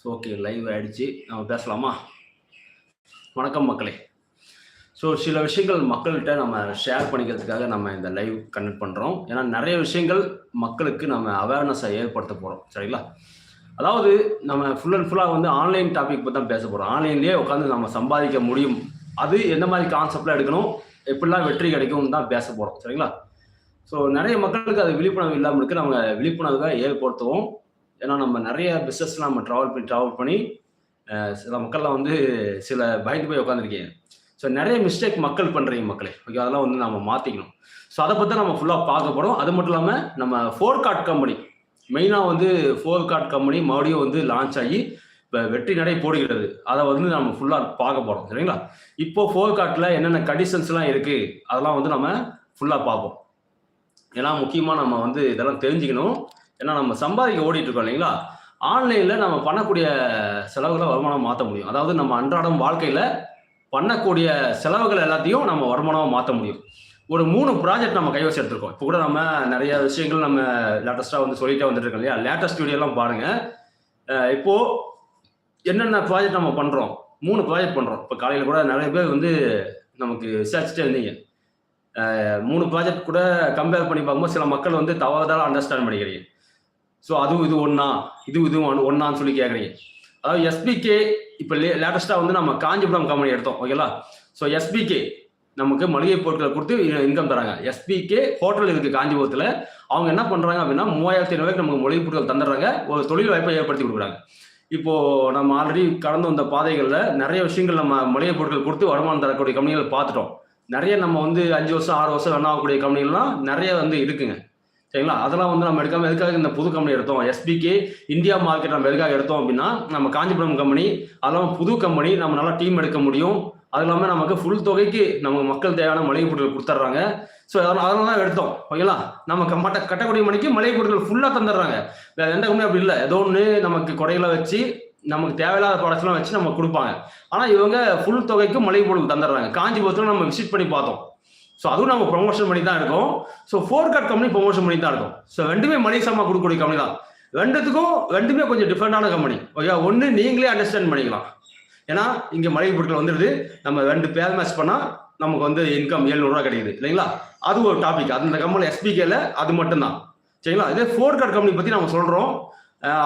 So okay live ஆயிடுச்சு. நம்ம பேசலாமா? வணக்கம் மக்களே. ஸோ சில விஷயங்கள் மக்கள்கிட்ட நம்ம ஷேர் பண்ணிக்கிறதுக்காக நம்ம இந்த லைவ் கண்டக்ட் பண்ணுறோம் ஏன்னா நிறைய விஷயங்கள் மக்களுக்கு நம்ம அவேர்னஸை ஏற்படுத்த போகிறோம் சரிங்களா? அதாவது நம்ம ஃபுல் அண்ட் ஃபுல்லாக வந்து ஆன்லைன் டாபிக் பற்றி தான் பேச போகிறோம் ஆன்லைன்லேயே உட்காந்து நம்ம சம்பாதிக்க முடியும். அது எந்த மாதிரி கான்செப்டில் எடுக்கணும்? எப்படிலாம் வெற்றி கிடைக்கும்னு தான் பேச போகிறோம் சரிங்களா? ஸோ நிறைய மக்களுக்கு அது விழிப்புணர்வு இல்லாமல் இருக்குது நம்ம விழிப்புணர்வை ஏற்படுத்துவோம். ஏன்னா நம்ம நிறைய பிஸ்னஸ் நம்ம ட்ராவல் பண்ணி ட்ராவல் பண்ணி சில மக்கள்லாம் வந்து சில பயந்து போய் உட்காந்துருக்கீங்க ஸோ நிறைய மிஸ்டேக் மக்கள் பண்ணுறீங்க மக்களே. ஓகே அதெல்லாம் வந்து நம்ம மாற்றிக்கணும் ஸோ அதை பற்றி நம்ம ஃபுல்லாக பார்க்க போகிறோம் அது மட்டும் இல்லாமல் நம்ம ஃபோர் கார்ட் கம்பெனி மெயினாக வந்து ஃபோர் கார்ட் கம்பெனி மறுபடியும் வந்து லான்ச் ஆகி இப்போ வெற்றி நடை போடுகிறது. அதை வந்து நம்ம ஃபுல்லாக பார்க்க போகிறோம் சரிங்களா? இப்போ ஃபோர் கார்ட்டில் என்னென்ன கண்டிஷன்ஸ்லாம் இருக்குது அதெல்லாம் வந்து நம்ம ஃபுல்லாக பார்ப்போம். ஏன்னா முக்கியமாக நம்ம வந்து இதெல்லாம் தெரிஞ்சுக்கணும். ஏன்னா நம்ம சம்பாதிக்க ஓடிட்டு இருக்கோம் இல்லைங்களா? ஆன்லைனில் நம்ம பண்ணக்கூடிய செலவுகளை வருமானம் மாற்ற முடியும். அதாவது நம்ம அன்றாடம் வாழ்க்கையில் பண்ணக்கூடிய செலவுகள் எல்லாத்தையும் நம்ம வருமானமாக மாற்ற முடியும். ஒரு மூணு ப்ராஜெக்ட் நம்ம கைவசம் எடுத்திருக்கோம். இப்போ கூட நம்ம நிறைய விஷயங்கள் நம்ம லேட்டஸ்ட்டாக வந்து சொல்லிட்டே வந்துட்டு இருக்கோம் இல்லையா லேட்டஸ்ட் வீடியோலாம் பாருங்க. இப்போது இப்போ என்னென்ன ப்ராஜெக்ட் நம்ம பண்ணுறோம் மூணு ப்ராஜெக்ட் பண்ணுறோம் இப்போ காலையில் கூட நிறைய பேர் வந்து நமக்கு விசாரிச்சுட்டே இருந்தீங்க. மூணு ப்ராஜெக்ட் கூட கம்பேர் பண்ணி பார்க்கும்போது சில மக்கள் வந்து தவறுதலாக அண்டர்ஸ்டாண்ட் பண்ணிக்கிறீங்க. ஸோ அதுவும் இது ஒன்றா இது இதுவும் ஒன்றான்னு சொல்லி கேட்குறீங்க அதாவது எஸ்பிகே இப்போ லே லேட்டஸ்ட்டாக வந்து நம்ம காஞ்சிபுரம் கம்பெனி எடுத்தோம் ஓகேங்களா ஸோ எஸ்பிகே நமக்கு மளிகை பொருட்களை கொடுத்து இன்கம் தராங்க. எஸ்பிகே ஹோட்டல் இருக்குது காஞ்சிபுரத்தில். அவங்க என்ன பண்ணுறாங்க அப்படின்னா மூவாயிரத்தி ஐநூறுவாய்க்கு நமக்கு மளிகை பொருட்கள் தந்துடுறாங்க. ஒரு தொழில் வாய்ப்பை ஏற்படுத்தி கொடுக்குறாங்க. இப்போது நம்ம ஆல்ரெடி கடந்து வந்த பாதைகளில் நிறைய விஷயங்கள் நம்ம மளிகை பொருட்கள் கொடுத்து வருமானம் தரக்கூடிய கம்பெனிகள் பார்த்துட்டோம். நிறைய நம்ம வந்து அஞ்சு வருஷம் ஆறு வருஷம் ரன் ஆகக்கூடிய கம்பெனிகள்லாம் நிறைய வந்து இருக்குங்க. சரிங்களா? அதெல்லாம் வந்து நம்ம எடுக்காமல் எதுக்காக இந்த புது கம்பெனி எடுத்தோம்? எஸ்பிகே இந்தியா மார்க்கெட் நம்ம எதுக்காக எடுத்தோம் அப்படின்னா நம்ம காஞ்சிபுரம் கம்பெனி அதெல்லாம் புது கம்பெனி நம்ம நல்லா டீம் எடுக்க முடியும். அது இல்லாமல் நமக்கு ஃபுல் தொகைக்கு நம்ம மக்கள் தேவையான மளிகை பொருட்கள் கொடுத்துட்றாங்க. ஸோ அதனால அதனால தான் எடுத்தோம். ஓகேங்களா? நம்ம மட்ட கட்டக்கூடிய மணிக்கு மளிகை பொருட்கள் ஃபுல்லாக தந்துடுறாங்க. வேறு எந்த கம்பெனி அப்படி இல்லை. ஏதோ ஒன்று நமக்கு கொடைகளை வச்சு நமக்கு தேவையில்லாத ப்ராடக்ட்ஸ்லாம் வச்சு நம்ம கொடுப்பாங்க. ஆனால் இவங்க ஃபுல் தொகைக்கு மளிகை பொருட்கள் தந்துடுறாங்க. காஞ்சிபுரத்தில் நம்ம விசிட் பண்ணி பார்த்தோம். ஸோ அதுவும் நம்ம ப்ரொமோஷன் பண்ணி தான் இருக்கோம் so four card company promotion பண்ணி தான் இருக்கும் ஸோ ரெண்டுமே மளிகை சாமான் கொடுக்கக்கூடிய கம்பெனி தான். ரெண்டுத்துக்கும் ரெண்டுமே கொஞ்சம் டிஃப்ரெண்டான கம்பெனி ஓகே ஒன்று நீங்களே அண்டர்ஸ்டாண்ட் பண்ணிக்கலாம். ஏன்னா இங்கே மளிகை பொருட்கள் வந்துடுது நம்ம ரெண்டு பேர் மேட்ச் பண்ணால் நமக்கு வந்து இன்கம் எழுநூறுவா கிடைக்குது. இல்லைங்களா? அது ஒரு டாபிக் அந்த கம்பெனியில் கம்பெனி எஸ்பிகேல அது மட்டும்தான் சரிங்களா? இதே ஃபோர் கார்ட் கம்பெனி பற்றி நம்ம சொல்கிறோம்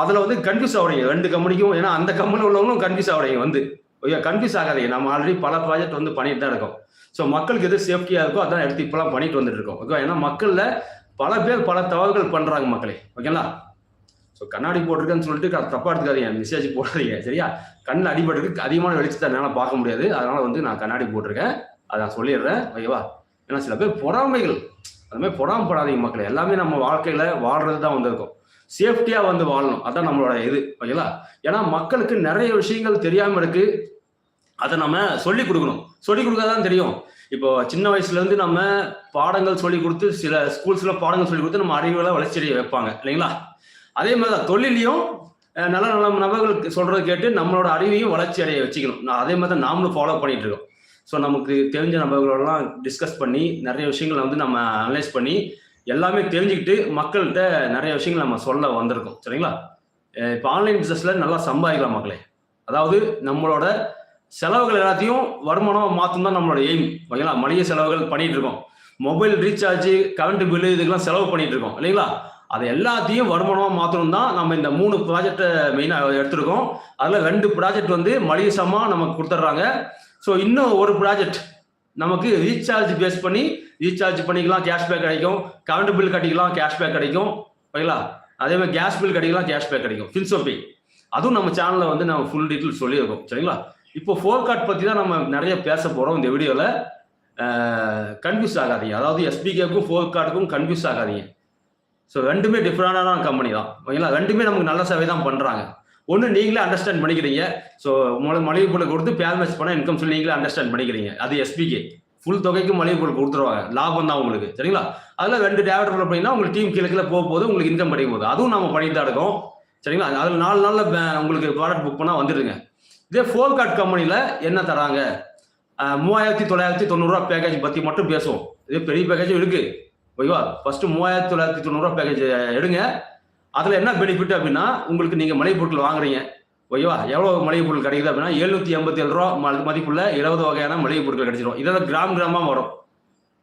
அதில் வந்து கன்ஃபியூஸ் ஆகிறீங்க ரெண்டு கம்பெனிக்கும் ஏன்னா அந்த கம்பெனி உள்ளவங்களும் கன்ஃபியூஸ் ஆகிறீங்க வந்து. Oh, கன்ஃபியூஸ் ஆகாதீங்க. நம்ம ஆல்ரெடி பல ப்ராஜெக்ட் வந்து பண்ணிட்டு தான் இருக்கோம். ஸோ மக்களுக்கு எது சேஃப்டியாக இருக்கோ அதான் எடுத்து இப்போலாம் பண்ணிட்டு வந்துட்டு இருக்கோம். ஓகே ஏன்னா மக்களில் பல பேர் பல தவறுகள் பண்ணுறாங்க மக்களே. ஓகேங்களா ஸோ கண்ணாடி போட்டிருக்கேன்னு சொல்லிட்டு தப்பாக எடுத்துக்காதீங்க. மெசேஜ் போடாதீங்க. சரியா? கண் அடிபட்டுருக்கு. அதிகமான வெளிச்சத்தை என்னால் பார்க்க முடியாது. அதனால் வந்து நான் கண்ணாடி போட்டிருக்கேன். அதை நான் சொல்லிடுறேன். ஓகேவா ஏன்னா சில பேர் பொறாமைகள். அது மாதிரி பொறாமப்படாதீங்க மக்களே. எல்லாமே நம்ம வாழ்க்கையில் வாழ்றது தான் வந்திருக்கும். சேஃப்டியாக வந்து வாழணும். அதான் நம்மளோட இது. ஓகேங்களா ஏன்னா மக்களுக்கு நிறைய விஷயங்கள் தெரியாமல் இருக்குது அதை நம்ம சொல்லி கொடுக்கணும். சொல்லி கொடுக்காதான் தெரியும். இப்போ சின்ன வயசுல இருந்து நம்ம பாடங்கள் சொல்லி கொடுத்து சில ஸ்கூல்ஸ்ல பாடங்கள் சொல்லி கொடுத்து நம்ம அறிவுகளை வளர்ச்சி வைப்பாங்க. இல்லைங்களா? அதே மாதிரி தான் தொழிலையும் நல்ல நல்ல நபர்களுக்கு சொல்றதை கேட்டு நம்மளோட அறிவையும் வளர்ச்சி அடைய வச்சுக்கணும். நான் அதே மாதிரி தான் நாமளும் ஃபாலோ பண்ணிட்டு இருக்கோம். ஸோ நமக்கு தெரிஞ்ச நபர்களெல்லாம் டிஸ்கஸ் பண்ணி நிறைய விஷயங்களை வந்து நம்ம அனலைஸ் பண்ணி எல்லாமே தெரிஞ்சுக்கிட்டு மக்கள்கிட்ட நிறைய விஷயங்கள் நம்ம சொல்ல வந்திருக்கோம். சரிங்களா? இப்போ ஆன்லைன் பிஸ்னஸ்ல நல்லா சம்பாதிக்கலாம் மக்களே. அதாவது நம்மளோட செலவுகள் எல்லாத்தையும் வருமானம் மாற்றும் தான் நம்மளோட எய்ம் ஓகேங்களா? மளிகை செலவுகள் பண்ணிட்டு இருக்கோம். மொபைல் ரீசார்ஜ் கரண்ட் பில்லு இதுக்கெல்லாம் செலவு பண்ணிட்டு இருக்கோம். இல்லைங்களா? அது எல்லாத்தையும் வருமானமாக மாற்றணும் தான் நம்ம இந்த மூணு ப்ராஜெக்டை மெயினாக எடுத்திருக்கோம். அதில் ரெண்டு ப்ராஜெக்ட் வந்து மளிகை சமமாக நமக்கு கொடுத்துட்றாங்க. ஸோ இன்னும் ஒரு ப்ராஜெக்ட் நமக்கு ரீசார்ஜ் பேஸ் பண்ணி ரீசார்ஜ் பண்ணிக்கலாம் கேஷ்பேக் கிடைக்கும். கரண்ட் பில் கட்டிக்கலாம் கேஷ்பேக் கிடைக்கும். ஓகேங்களா? அதே மாதிரி கேஸ் பில் கட்டிக்கலாம் கேஷ்பேக் கிடைக்கும். ஃபின்சோபி அதுவும் நம்ம சேனலில் வந்து நம்ம ஃபுல் டீட்டெயில் சொல்லியிருக்கோம். சரிங்களா? இப்போ ஃபோர் கார்ட் பற்றி தான் நம்ம நிறைய பேச போகிறோம் இந்த வீடியோவில் கன்ஃபியூஸ் ஆகாதீங்க. அதாவது எஸ்பிகேக்கும் ஃபோர் கார்டுக்கும் கன்ஃபியூஸ் ஆகாதீங்க. ஸோ ரெண்டுமே டிஃப்ரெண்டான கம்பெனி தான் ஓகேங்களா? ரெண்டுமே நமக்கு நல்ல சேவை தான் பண்ணுறாங்க ஒன்று நீங்களே அண்டர்ஸ்டாண்ட் பண்ணிக்கிறீங்க. ஸோ மளிகை பொருள் கொடுத்து பேர் மேட்ச் பண்ணால் இன்கம் சொல்லி நீங்களே அண்டர்ஸ்டாண்ட் பண்ணிக்கிறீங்க. அது எஸ்பிகே ஃபுல் தொகைக்கு மளிகை பொருள் கொடுத்துருவாங்க. லாபம் தான் உங்களுக்கு. சரிங்களா? அதில் ரெண்டு டேவட் டெவலப் பண்ணிங்கன்னா உங்களுக்கு டீம் கீழே கீழே போக போது உங்களுக்கு இன்கம் கிடைக்கும் போது அதுவும் நம்ம பண்ணிட்டு தான் இருக்கோம். சரிங்களா? அதில் நாலு நாளில் உங்களுக்கு ப்ராடக்ட் புக் பண்ணால் வந்துடுங்க இதே ஃபோர்கார்ட் கம்பெனியில் என்ன தராங்க? மூவாயிரத்தி தொள்ளாயிரத்தி தொண்ணூறுரூவா பேக்கேஜ் பற்றி மட்டும் பேசுவோம். இதே பெரிய பேக்கேஜும் இருக்கு. ஓகேவா? ஃபஸ்ட்டு மூவாயிரத்தி தொள்ளாயிரத்தி தொண்ணூறுரூவா பேக்கேஜ் எடுங்க. அதில் என்ன பெனிஃபிட் அப்படின்னா உங்களுக்கு நீங்கள் மளிகை பொருட்கள் வாங்குறீங்க. ஓகேவா? எவ்வளோ மளிகை பொருள் கிடைக்குது அப்படின்னா எழுநூற்றி எண்பத்தி ஏழு ரூபா ம- மதிப்புள்ள இருபது வகையான மளிகை பொருட்கள் கிடைச்சிடும் இதெல்லாம் கிராம் கிராமாக வரும்.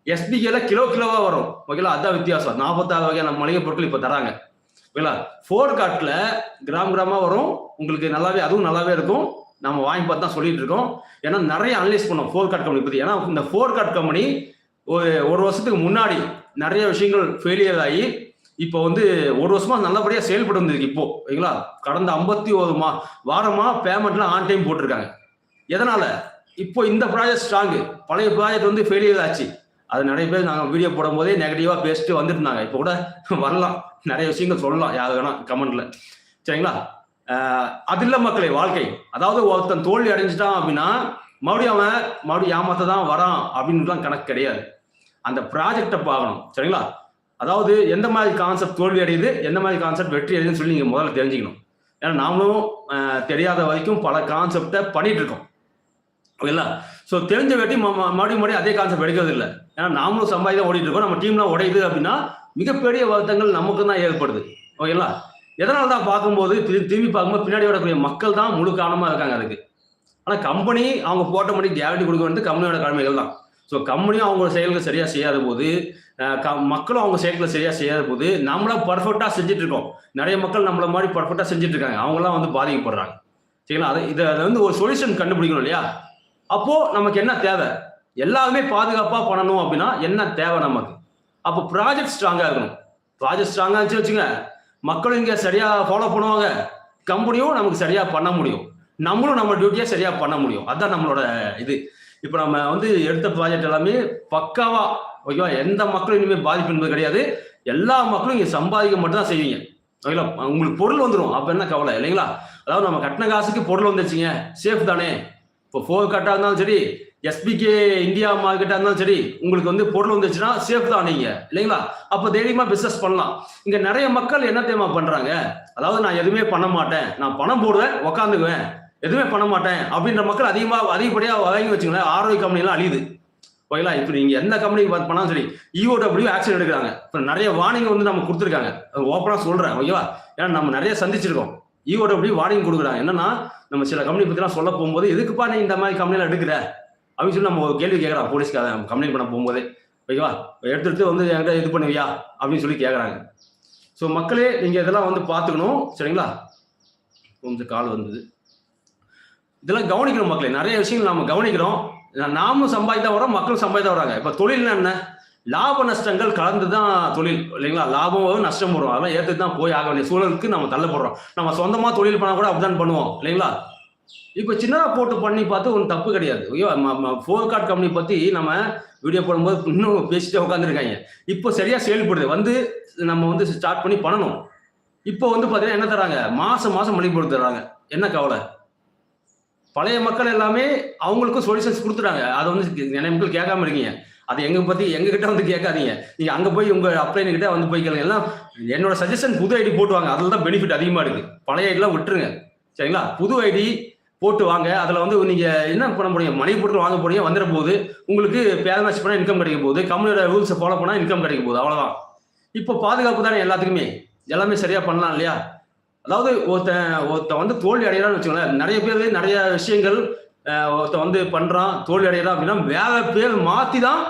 எஸ்பிகேல கிலோ கிலோவாக வரும். ஓகேங்களா அதுதான் வித்தியாசம். நாற்பத்தாறு வகையான மளிகை பொருட்கள் இப்போ தராங்க. ஓகேங்களா ஃபோர் கார்ட்டில் கிராம் கிராமமாக வரும். உங்களுக்கு நல்லாவே அதுவும் நல்லாவே இருக்கும். நம்ம வாங்கி பார்த்து தான் சொல்லிட்டு இருக்கோம். ஏன்னா நிறைய அனலைஸ் பண்ணோம் ஃபோர் கார்ட் கம்பெனி பத்தி. ஏன்னா இந்த ஃபோர் கார்ட் கம்பெனி ஒரு ஒரு வருஷத்துக்கு முன்னாடி நிறைய விஷயங்கள் ஃபெயிலியர் ஆகி இப்போ வந்து ஒரு வருஷமா நல்லபடியா செயல்பட்டு வந்திருக்கு இப்போ. ஓகேங்களா? கடந்த ஐம்பத்தி ஒரு மா வாரமா பேமெண்ட்லாம் ஆன் டைம் போட்டிருக்காங்க. எதனால? இப்போ இந்த ப்ராஜெக்ட் ஸ்ட்ராங்கு பழைய ப்ராஜெக்ட் வந்து ஃபெயிலியர் ஆச்சு. அது நிறைய பேர் நாங்கள் வீடியோ போடும் போதே நெகட்டிவா பேசிட்டு வந்துருந்தாங்க இப்போ கூட வரலாம். நிறைய விஷயங்கள் சொல்லலாம். யாரு வேணா கமெண்ட்ல சரிங்களா? அது இல்ல மக்களை வாழ்க்கை. அதாவது ஒருத்தன் தோல்வி அடைஞ்சிட்டான் அப்படின்னா மறுபடியும் அவன் மறுபடியும் ஏமாத்த தான் வரான் அப்படின்னுலாம் கணக்கு கிடையாது. அந்த ப்ராஜெக்டை பார்க்கணும். சரிங்களா? அதாவது எந்த மாதிரி கான்செப்ட் தோல்வி அடையுது எந்த மாதிரி கான்செப்ட் வெற்றி அடையுதுன்னு சொல்லி நீங்க முதல்ல தெரிஞ்சுக்கணும். ஏன்னா நாமளும் தெரியாத வரைக்கும் பல கான்செப்டை பண்ணிட்டு இருக்கோம். ஓகேங்களா? ஸோ தெரிஞ்ச வெட்டி ம- மறுபடியும் மறுபடியும் அதே கான்செப்ட் எடுக்கிறது இல்லை. ஏன்னா நாமளும் சம்பாதி தான் ஓடிட்டு இருக்கோம். நம்ம டீம்லாம் உடையுது அப்படின்னா மிகப்பெரிய வருத்தங்கள் நமக்கு தான் ஏற்படுது. ஓகேங்களா? எதனால தான் பார்க்கும்போது திரு- திரும்பி பார்க்கும்போது பின்னாடி வரக்கூடிய மக்கள் தான் முழு காரணமாக இருக்காங்க அதுக்கு. ஆனால் கம்பெனி அவங்க போட்ட மணி கேரண்டி கொடுக்க வேண்டியது கம்பெனியோட கடமைகள் தான். ஸோ கம்பெனியும் அவங்க செயல்கள் சரியாக செய்யாத போது க- மக்களும் அவங்க செயல்களை சரியாக செய்யாத போது நம்மள பர்ஃபெக்டாக செஞ்சுட்டு இருக்கோம் நிறைய மக்கள் நம்மள மாதிரி பர்ஃபெக்டாக செஞ்சுட்டு இருக்காங்க அவங்களாம் வந்து பாதிக்கப்படுறாங்க. சரிங்களா? அதை இதை அதை வந்து ஒரு சொல்யூஷன் கண்டுபிடிக்கணும் இல்லையா? அப்போது நமக்கு என்ன தேவை? எல்லாருமே பாதுகாப்பாக பண்ணணும் அப்படின்னா என்ன தேவை நமக்கு? அப்போ ப்ராஜெக்ட் ஸ்ட்ராங்காக இருக்கணும். ப்ராஜெக்ட் ஸ்ட்ராங்காக இருந்துச்சு வச்சுங்க மக்களும் இங்கே சரியாக ஃபாலோ பண்ணுவாங்க. கம்பெனியும் நமக்கு சரியாக பண்ண முடியும். நம்மளும் நம்ம டியூட்டியை சரியாக பண்ண முடியும். அதுதான் நம்மளோட இது. இப்போ நம்ம வந்து எடுத்த ப்ராஜெக்ட் எல்லாமே பக்காவா ஓகேவா எந்த மக்களும் இனிமேல் பாதிப்பு என்பது கிடையாது. எல்லா மக்களும் இங்கே சம்பாதிக்க மட்டும் தான் செய்வீங்க. ஓகேங்களா உங்களுக்கு பொருள் வந்துடும் அப்போ என்ன கவலை? இல்லைங்களா? அதாவது நம்ம கட்டின காசுக்கு பொருள் வந்துச்சுங்க சேஃப் தானே? இப்போ ஃபோர் கட்டாக இருந்தாலும் சரி எஸ்பிகே இந்தியா மார்க்கெட்டாக இருந்தாலும் சரி உங்களுக்கு வந்து பொருள் வந்துச்சுன்னா சேஃப் தான் நீங்க. இல்லைங்களா? அப்போ தைரியமா பிசினஸ் பண்ணலாம். இங்க நிறைய மக்கள் என்ன தெரியுமா பண்றாங்க? அதாவது நான் எதுவுமே பண்ண மாட்டேன். நான் பணம் போடுவேன் உக்காந்துக்குவேன். எதுவுமே பண்ண மாட்டேன் அப்படின்ற மக்கள் அதிகமா அதிகப்படியா வாங்கி வச்சுங்களேன் ஆரோக்கிய கம்பெனிலாம் அழியுது. ஓகேங்களா? இப்போ நீங்க எந்த கம்பெனிக்கு பார்த்து பண்ணாலும் சரி இஓடபிள்யூ ஆக்ஷன் எடுக்கிறாங்க. இப்போ நிறைய வார்னிங் வந்து நம்ம கொடுத்துருக்காங்க. ஓப்பனா சொல்றேன் ஓகேவா? ஏன்னா நம்ம நிறைய சந்திச்சிருக்கோம். இஓடபிள்யூ வார்னிங் கொடுக்குறாங்க. என்னன்னா நம்ம சில கம்பெனி பற்றிலாம் சொல்ல போகும்போது எதுக்குப்பா நீ இந்த மாதிரி கம்பெனில எடுக்கிற? அப்படின்னு சொல்லி நம்ம ஒரு கேள்வி போலீஸ்க்கு அதை கம்ப்ளைண்ட் பண்ண போகும்போது ஓகேவா? எடுத்து எடுத்து வந்து என்கிட்ட இது பண்ணுவியா? அப்படின்னு சொல்லி கேட்குறாங்க ஸோ மக்களே நீங்கள் இதெல்லாம் வந்து பார்த்துக்கணும் சரிங்களா? கொஞ்சம் கால் வந்தது. இதெல்லாம் கவனிக்கணும் மக்களே. நிறைய விஷயங்கள் நம்ம கவனிக்கிறோம். நாமும் சம்பாதித்தா வரோம் மக்களும் சம்பாதித்தா வராங்க. இப்போ தொழில்னா என்ன? லாப நஷ்டங்கள் கலந்து தான் தொழில் இல்லைங்களா? லாபம் நஷ்டம் வரும். அதெல்லாம் ஏற்று தான் போய் ஆக வேண்டிய சூழலுக்கு நம்ம தள்ளப்படுறோம். நம்ம சொந்தமாக தொழில் பண்ணால் கூட அப்படிதான் பண்ணுவோம் இல்லைங்களா? இப்போ சின்னதாக போட்டு பண்ணி பார்த்து ஒன்றும் தப்பு கிடையாது. ஐயோ ஃபோர் கார்ட் கம்பெனி பற்றி நம்ம வீடியோ போடும்போது இன்னும் பேசிட்டே உட்காந்துருக்காங்க இப்போ சரியாக செயல்படுது. வந்து நம்ம வந்து ஸ்டார்ட் பண்ணி பண்ணணும். இப்போ வந்து பார்த்தீங்கன்னா என்ன தராங்க மாதம் மாதம் மளிகை போட்டு தராங்க என்ன கவலை? பழைய மக்கள் எல்லாமே அவங்களுக்கும் சொல்யூஷன்ஸ் கொடுத்துட்டாங்க. அதை வந்து நிறைய மக்கள் கேட்காம இருக்கீங்க. அது எங்க பத்தி எங்ககிட்ட வந்து கேட்காதீங்க. நீங்க அங்க போய் உங்க அப்ளைன் கிட்ட வந்து போய் கேளுங்க. எல்லாம் என்னோட சஜஷன் புது ஐடி போட்டுவாங்க. அதில் தான் பெனிஃபிட் அதிகமா இருக்கு. பழைய ஐடிலாம் விட்டுருங்க. சரிங்களா? புது ஐடி போட்டு வாங்க. அதில் வந்து நீங்கள் என்ன பண்ண முடியும்? மணி போட்டு வாங்க போறீங்க. வந்துட போகுது உங்களுக்கு பேர் மேட்ச் இன்கம் கிடைக்க போகுது. கம்பெனியோட ரூல்ஸை ஃபாலோ பண்ணால் இன்கம் கிடைக்க போகுது. அவ்வளோதான் இப்போ பாதுகாப்பு தானே எல்லாத்துக்குமே. எல்லாமே சரியாக பண்ணலாம் இல்லையா? அதாவது ஒருத்தன் ஒருத்தன் வந்து தோல்வி அடையறான்னு வச்சுக்கோங்களேன். நிறைய பேர் நிறைய விஷயங்கள் ஒருத்தன் வந்து பண்ணுறான் தோல்வி அடையிறான் அப்படின்னா வேற பேர் மாற்றி தான்